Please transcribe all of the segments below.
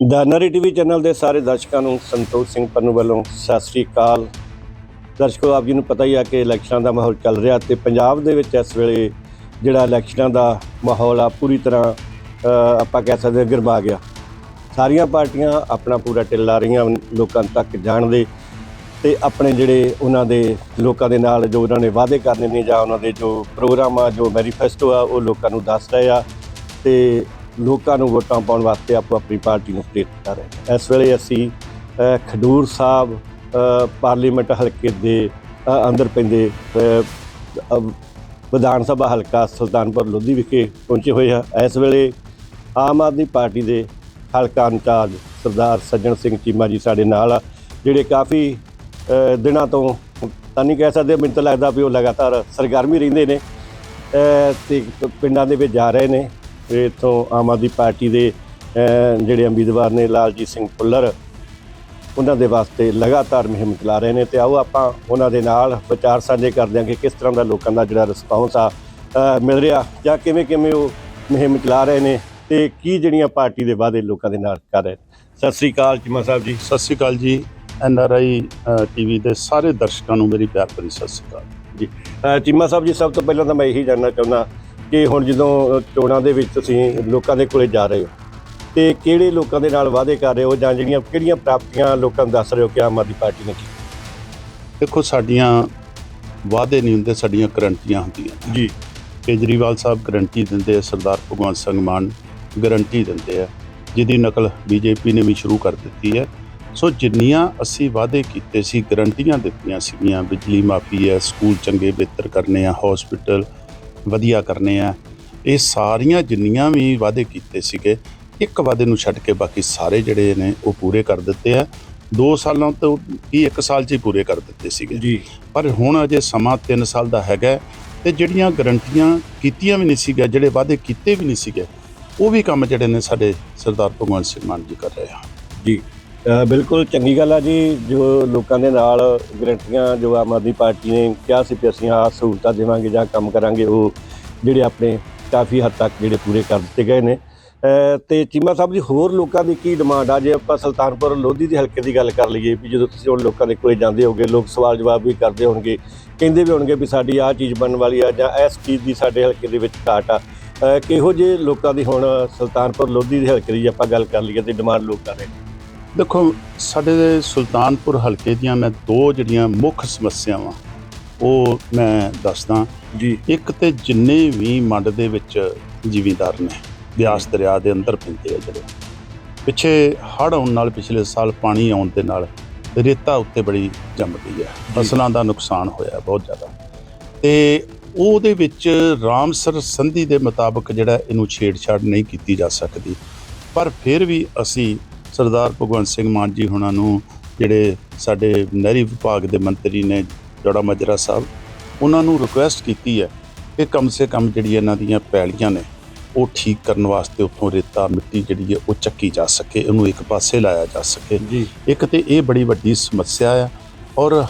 ਦਾ ਨਰੀ TV channel ਦੇ ਸਾਰੇ ਦਰਸ਼ਕਾਂ ਨੂੰ ਸੰਤੋਖ ਸਿੰਘ ਪੰਨੂ ਵੱਲੋਂ ਸਤਿ ਸ੍ਰੀ ਅਕਾਲ। ਦਰਸ਼ਕੋ, ਆਪ ਜੀ ਨੂੰ ਪਤਾ ਹੀ ਆ ਕਿ ਇਲੈਕਸ਼ਨਾਂ ਦਾ ਮਾਹੌਲ ਚੱਲ ਰਿਹਾ ਤੇ ਪੰਜਾਬ ਦੇ ਵਿੱਚ ਇਸ ਵੇਲੇ ਜਿਹੜਾ ਇਲੈਕਸ਼ਨਾਂ ਦਾ ਮਾਹੌਲ ਆ, ਪੂਰੀ ਤਰ੍ਹਾਂ ਆਪਾਂ ਕਹਿ ਸਕਦੇ ਹਾਂ ਗਰਮਾ ਗਿਆ। ਸਾਰੀਆਂ ਪਾਰਟੀਆਂ ਆਪਣਾ ਪੂਰਾ ਢਿੱਲ ਲਾ ਰਹੀਆਂ ਲੋਕਾਂ ਤੱਕ ਜਾਣ ਦੇ ਤੇ ਆਪਣੇ ਜਿਹੜੇ ਉਹਨਾਂ ਦੇ ਲੋਕਾਂ ਦੇ ਨਾਲ ਜੋ ਉਹਨਾਂ ਨੇ ਵਾਅਦੇ ਕਰਨੇ ਨੇ ਜਾਂ ਉਹਨਾਂ ਦੇ ਜੋ ਪ੍ਰੋਗਰਾਮ ਆ, ਜੋ ਮੈਨੀਫੈਸਟੋ ਆ, ਉਹ ਲੋਕਾਂ ਨੂੰ ਦੱਸ ਰਹੇ ਆ ਤੇ ਲੋਕਾਂ ਨੂੰ ਵੋਟਾਂ ਪਾਉਣ ਵਾਸਤੇ ਆਪੋ ਆਪਣੀ ਪਾਰਟੀ ਨੂੰ ਪ੍ਰੇਰਿਤ ਕਰ ਰਹੇ ਇਸ ਵੇਲੇ ਅਸੀਂ ਖਡੂਰ ਸਾਹਿਬ ਪਾਰਲੀਮੈਂਟ ਹਲਕੇ ਦੇ ਅੰਦਰ ਪੈਂਦੇ ਵਿਧਾਨ ਸਭਾ ਹਲਕਾ ਸੁਲਤਾਨਪੁਰ ਲੋਧੀ ਵਿਖੇ ਪਹੁੰਚੇ ਹੋਏ ਹਾਂ। ਇਸ ਵੇਲੇ ਆਮ ਆਦਮੀ ਪਾਰਟੀ ਦੇ ਹਲਕਾ ਇੰਚਾਰਜ ਸਰਦਾਰ ਸੱਜਣ ਸਿੰਘ ਚੀਮਾ ਜੀ ਸਾਡੇ ਨਾਲ ਆ ਜਿਹੜੇ ਕਾਫੀ ਦਿਨਾਂ ਤੋਂ ਤਾਂ ਨਹੀਂ ਕਹਿ ਸਕਦੇ ਮੈਨੂੰ ਤਾਂ ਲੱਗਦਾ ਵੀ ਉਹ ਲਗਾਤਾਰ ਸਰਗਰਮੀ ਰਹਿੰਦੇ ਨੇ ਅ, ਤੇ ਪਿੰਡਾਂ ਦੇ ਵਿੱਚ ਜਾ ਰਹੇ ਨੇ। ਇੱਥੋਂ ਆਮ ਆਦਮੀ ਪਾਰਟੀ ਦੇ ਜਿਹੜੇ ਉਮੀਦਵਾਰ ਨੇ ਲਾਲਜੀਤ ਸਿੰਘ ਭੁੱਲਰ ਉਹਨਾਂ ਦੇ ਵਾਸਤੇ ਲਗਾਤਾਰ ਮੁਹਿੰਮ ਚਲਾ ਰਹੇ ਨੇ ਤੇ ਆਓ ਆਪਾਂ ਉਹਨਾਂ ਦੇ ਨਾਲ ਵਿਚਾਰ ਸਾਂਝੇ ਕਰਦੇ ਹਾਂ ਕਿ ਕਿਸ ਤਰ੍ਹਾਂ ਦਾ ਲੋਕਾਂ ਦਾ ਜਿਹੜਾ ਰਿਸਪੌਂਸ ਆ ਮਿਲ ਰਿਹਾ ਜਾਂ ਕਿਵੇਂ ਕਿਵੇਂ ਉਹ ਮੁਹਿੰਮ ਚਲਾ ਰਹੇ ਨੇ ਤੇ ਕੀ ਜਿਹੜੀਆਂ ਪਾਰਟੀ ਦੇ ਵਾਅਦੇ ਲੋਕਾਂ ਦੇ ਨਾਲ ਕਰ ਰਹੇ। ਸਤਿ ਸ੍ਰੀ ਅਕਾਲ ਚੀਮਾ ਸਾਹਿਬ ਜੀ। ਸਤਿ ਸ਼੍ਰੀ ਅਕਾਲ ਜੀ। ਐਨ ਆਰ ਆਈ ਟੀਵੀ ਦੇ ਸਾਰੇ ਦਰਸ਼ਕਾਂ ਨੂੰ ਮੇਰੀ ਪਿਆਰ ਭਰੀ ਸਤਿ ਸ਼੍ਰੀ ਅਕਾਲ। ਅ, ਚੀਮਾ ਸਾਹਿਬ ਜੀ ਸਭ ਤੋਂ ਪਹਿਲਾਂ ਤਾਂ ਮੈਂ ਇਹੀ ਜਾਣਨਾ ਚਾਹੁੰਦਾ ਕਿ ਹੁਣ ਜਦੋਂ ਚੋਣਾਂ ਦੇ ਵਿੱਚ ਤੁਸੀਂ ਲੋਕਾਂ ਦੇ ਕੋਲੇ ਜਾ ਰਹੇ ਹੋ ਤੇ ਕਿਹੜੇ ਲੋਕਾਂ ਦੇ ਨਾਲ ਵਾਅਦੇ ਕਰ ਰਹੇ ਹੋ ਜਾਂ ਜਿਹੜੀਆਂ ਕਿਹੜੀਆਂ ਪ੍ਰਾਪਤੀਆਂ ਲੋਕਾਂ ਨੂੰ ਦੱਸ ਰਹੇ ਹੋ ਕਿ ਆਮ ਆਦਮੀ ਪਾਰਟੀ ਨੇ ਕੀ ਦੇਖੋ ਸਾਡੀਆਂ ਵਾਅਦੇ ਨਹੀਂ ਹੁੰਦੇ ਸਾਡੀਆਂ ਗਰੰਟੀਆਂ ਹੁੰਦੀਆਂ ਜੀ। ਕੇਜਰੀਵਾਲ ਸਾਹਿਬ ਗਰੰਟੀ ਦਿੰਦੇ ਆ ਸਰਦਾਰ ਭਗਵੰਤ ਸਿੰਘ ਮਾਨ ਗਰੰਟੀ ਦਿੰਦੇ ਆ ਜਿਹਦੀ ਨਕਲ ਬੀਜੇਪੀ ਨੇ ਵੀ ਸ਼ੁਰੂ ਕਰ ਦਿੱਤੀ ਹੈ। ਸੋ ਜਿੰਨੀਆਂ ਅਸੀਂ ਵਾਅਦੇ ਕੀਤੇ ਸੀ ਗਰੰਟੀਆਂ ਦਿੱਤੀਆਂ ਸੀਗੀਆਂ ਬਿਜਲੀ ਮਾਫੀ ਹੈ ਸਕੂਲ ਚੰਗੇ ਬਿਹਤਰ ਕਰਨੇ ਆ ਹਸਪੀਟਲ ਵਧੀਆ ਕਰਨੇ ਆ। ਇਹ ਸਾਰੀਆਂ ਜਿੰਨੀਆਂ ਵੀ ਵਾਅਦੇ ਕੀਤੇ ਸੀਗੇ ਇੱਕ ਵਾਅਦੇ ਨੂੰ ਛੱਡ ਕੇ ਬਾਕੀ ਸਾਰੇ ਜਿਹੜੇ ਨੇ ਉਹ ਪੂਰੇ ਕਰ ਦਿੱਤੇ ਆ। 2 ਸਾਲਾਂ ਤੋਂ ਕੀ 1 ਸਾਲ 'ਚ ਹੀ ਪੂਰੇ ਕਰ ਦਿੱਤੇ ਸੀਗੇ। ਜੀ। ਪਰ ਹੁਣ ਅਜੇ ਸਮਾਂ 3 ਸਾਲ ਦਾ ਹੈਗਾ ਤੇ ਜਿਹੜੀਆਂ ਗਰੰਟੀਆਂ ਕੀਤੀਆਂ ਵੀ ਨਹੀਂ ਸੀਗਾ ਜਿਹੜੇ ਵਾਅਦੇ ਕੀਤੇ ਵੀ ਨਹੀਂ ਸੀਗੇ ਉਹ ਵੀ ਕੰਮ ਜਿਹੜੇ ਨੇ ਸਾਡੇ ਸਰਦਾਰ ਭਗਵੰਤ ਸਿੰਘ ਮਾਨ ਜੀ ਕਰ ਰਹੇ ਆ। ਜੀ। ਬਿਲਕੁਲ ਚੰਗੀ ਗੱਲ ਆ ਜੀ ਜੋ ਲੋਕਾਂ ਦੇ ਨਾਲ ਗਰੰਟੀਆਂ ਜੋ ਆਮ ਆਦਮੀ ਪਾਰਟੀ ਨੇ ਕਿਹਾ ਸੀ ਕਿ ਅਸੀਂ ਆਹ ਸਹੂਲਤਾਂ ਦੇਵਾਂਗੇ ਜਾਂ ਕੰਮ ਕਰਾਂਗੇ ਉਹ ਜਿਹੜੇ ਆਪਣੇ ਕਾਫੀ ਹੱਦ ਤੱਕ ਜਿਹੜੇ ਪੂਰੇ ਕਰ ਦਿੱਤੇ ਗਏ ਨੇ। ਅ, ਤੇ ਚੀਮਾ ਸਾਹਿਬ ਜੀ ਹੋਰ ਲੋਕਾਂ ਦੀ ਕੀ ਡਿਮਾਂਡ ਆ? ਜੇ ਆਪਾਂ ਸੁਲਤਾਨਪੁਰ ਲੋਧੀ ਦੇ ਹਲਕੇ ਦੀ ਗੱਲ ਕਰ ਲਈਏ ਵੀ ਜਦੋਂ ਤੁਸੀਂ ਹੁਣ ਲੋਕਾਂ ਦੇ ਕੋਲੇ ਜਾਂਦੇ ਹੋਗੇ ਲੋਕ ਸਵਾਲ ਜਵਾਬ ਵੀ ਕਰਦੇ ਹੋਣਗੇ ਕਹਿੰਦੇ ਵੀ ਹੋਣਗੇ ਵੀ ਸਾਡੀ ਆਹ ਚੀਜ਼ ਬਣਨ ਵਾਲੀ ਆ ਜਾਂ ਇਸ ਚੀਜ਼ ਦੀ ਸਾਡੇ ਹਲਕੇ ਦੇ ਵਿੱਚ ਘਾਟ ਆ। ਕਿਹੋ ਜਿਹੇ ਲੋਕਾਂ ਦੀ ਹੁਣ ਸੁਲਤਾਨਪੁਰ ਲੋਧੀ ਦੇ ਹਲਕੇ ਦੀ ਆਪਾਂ ਗੱਲ ਕਰ ਲਈਏ ਤੇ ਡਿਮਾਂਡ ਲੋਕ ਕਰ ਰਹੇ ਨੇ? ਦੇਖੋ ਸਾਡੇ ਸੁਲਤਾਨਪੁਰ ਹਲਕੇ ਦੀਆਂ ਮੈਂ ਦੋ ਜਿਹੜੀਆਂ ਮੁੱਖ ਸਮੱਸਿਆਵਾਂ ਉਹ ਮੈਂ ਦੱਸਦਾ। ਜੀ। ਇੱਕ ਤੇ ਜਿੰਨੇ ਵੀ ਮੰਡ ਦੇ ਵਿੱਚ ਜ਼ਿਮੀਂਦਾਰ ਨੇ ਬਿਆਸ ਦਰਿਆ ਦੇ ਅੰਦਰ ਪੈਂਦੇ ਆ ਜਿਹੜੇ। ਪਿੱਛੇ ਹੜ੍ਹ ਆਉਣ ਨਾਲ ਪਿਛਲੇ ਸਾਲ ਪਾਣੀ ਆਉਣ ਦੇ ਨਾਲ ਰੇਤਾ ਉੱਤੇ ਬੜੀ ਜੰਮ ਗਈ ਹੈ ਫਸਲਾਂ ਦਾ ਨੁਕਸਾਨ ਹੋਇਆ ਬਹੁਤ ਜ਼ਿਆਦਾ। ਤੇ ਉਹਦੇ ਵਿੱਚ ਰਾਮਸਰ ਸੰਧੀ ਦੇ ਮੁਤਾਬਕ ਜਿਹੜਾ ਇਹਨੂੰ ਛੇੜਛਾੜ ਨਹੀਂ ਕੀਤੀ ਜਾ ਸਕਦੀ। ਪਰ ਫਿਰ ਵੀ ਅਸੀਂ ਸਰਦਾਰ ਭਗਵੰਤ ਸਿੰਘ ਮਾਨ ਜੀ ਹੁਣਾਂ ਨੂੰ ਜਿਹੜੇ ਸਾਡੇ ਨਹਿਰੀ ਵਿਭਾਗ ਦੇ ਮੰਤਰੀ ਨੇ ਜੋੜਾ ਮਜਰਾ ਸਾਹਿਬ ਉਹਨਾਂ ਨੂੰ ਰਿਕੁਐਸਟ ਕੀਤੀ ਹੈ ਕਿ ਕਮ ਸੇ ਕਮ ਜਿਹੜੀ ਇਹਨਾਂ ਦੀਆਂ ਪੈਲੀਆਂ ਨੇ ਉਹ ਠੀਕ ਕਰਨ ਵਾਸਤੇ ਉੱਥੋਂ ਰੇਤਾ ਮਿੱਟੀ ਜਿਹੜੀ ਹੈ ਉਹ ਚੱਕੀ ਜਾ ਸਕੇ ਉਹਨੂੰ ਇੱਕ ਪਾਸੇ ਲਾਇਆ ਜਾ ਸਕੇ। ਜੀ। ਇੱਕ ਤੇ ਇਹ ਬੜੀ ਵੱਡੀ ਸਮੱਸਿਆ ਆ ਔਰ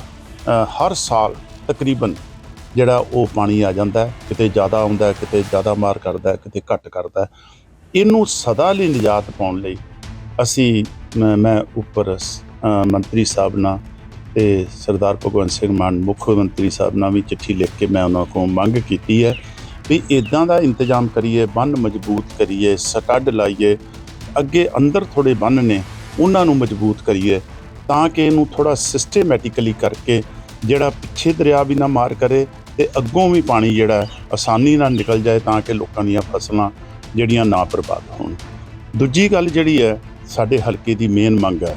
ਹਰ ਸਾਲ ਤਕਰੀਬਨ ਜਿਹੜਾ ਉਹ ਪਾਣੀ ਆ ਜਾਂਦਾ ਕਿਤੇ ਜ਼ਿਆਦਾ ਆਉਂਦਾ ਕਿਤੇ ਜ਼ਿਆਦਾ ਮਾਰ ਕਰਦਾ ਕਿਤੇ ਘੱਟ ਕਰਦਾ ਇਹਨੂੰ ਸਦਾ ਲਈ ਨਿਜਾਤ ਪਾਉਣ ਲਈ ਅਸੀਂ ਮੈਂ- ਮੈਂ ਉੱਪਰ ਸ- ਅ, ਮੰਤਰੀ ਸਾਹਿਬ ਨਾਲ ਤੇ ਸਰਦਾਰ ਭਗਵੰਤ ਸਿੰਘ ਮਾਨ ਮੁੱਖ ਮੰਤਰੀ ਸਾਹਿਬ ਨਾਲ ਵੀ ਚਿੱਠੀ ਲਿਖ ਕੇ ਮੈਂ ਉਹਨਾਂ ਕੋਲੋਂ ਮੰਗ ਕੀਤੀ ਹੈ ਵੀ ਇਦਾਂ ਦਾ ਇੰਤਜ਼ਾਮ ਕਰੀਏ ਬੰਨ ਮਜ਼ਬੂਤ ਕਰੀਏ ਸਟੱਡ ਲਾਈਏ ਅੱਗੇ ਅੰਦਰ ਥੋੜੇ ਬੰਨ ਨੇ ਉਹਨਾਂ ਨੂੰ ਮਜ਼ਬੂਤ ਕਰੀਏ ਤਾਂ ਕਿ ਇਹਨੂੰ ਥੋੜਾ ਸਿਸਟੇਮੈਟਿਕਲੀ ਕਰਕੇ ਜਿਹੜਾ ਪਿੱਛੇ ਦਰਿਆ ਵੀ ਨਾ ਮਾਰ ਕਰੇ ਤੇ ਅੱਗੋਂ ਵੀ ਪਾਣੀ ਜਿਹੜਾ ਹੈ ਆਸਾਨੀ ਨਾਲ ਨਿਕਲ ਜਾਏ ਤਾਂ ਕਿ ਲੋਕਾਂ ਦੀਆਂ ਫਸਲਾਂ ਜਿਹੜੀਆਂ ਨਾ ਬਰਬਾਦ ਹੋਣ। ਦੂਜੀ ਗੱਲ ਜਿਹੜੀ ਹੈ ਸਾਡੇ ਹਲਕੇ ਦੀ ਮੇਨ ਮੰਗ ਹੈ।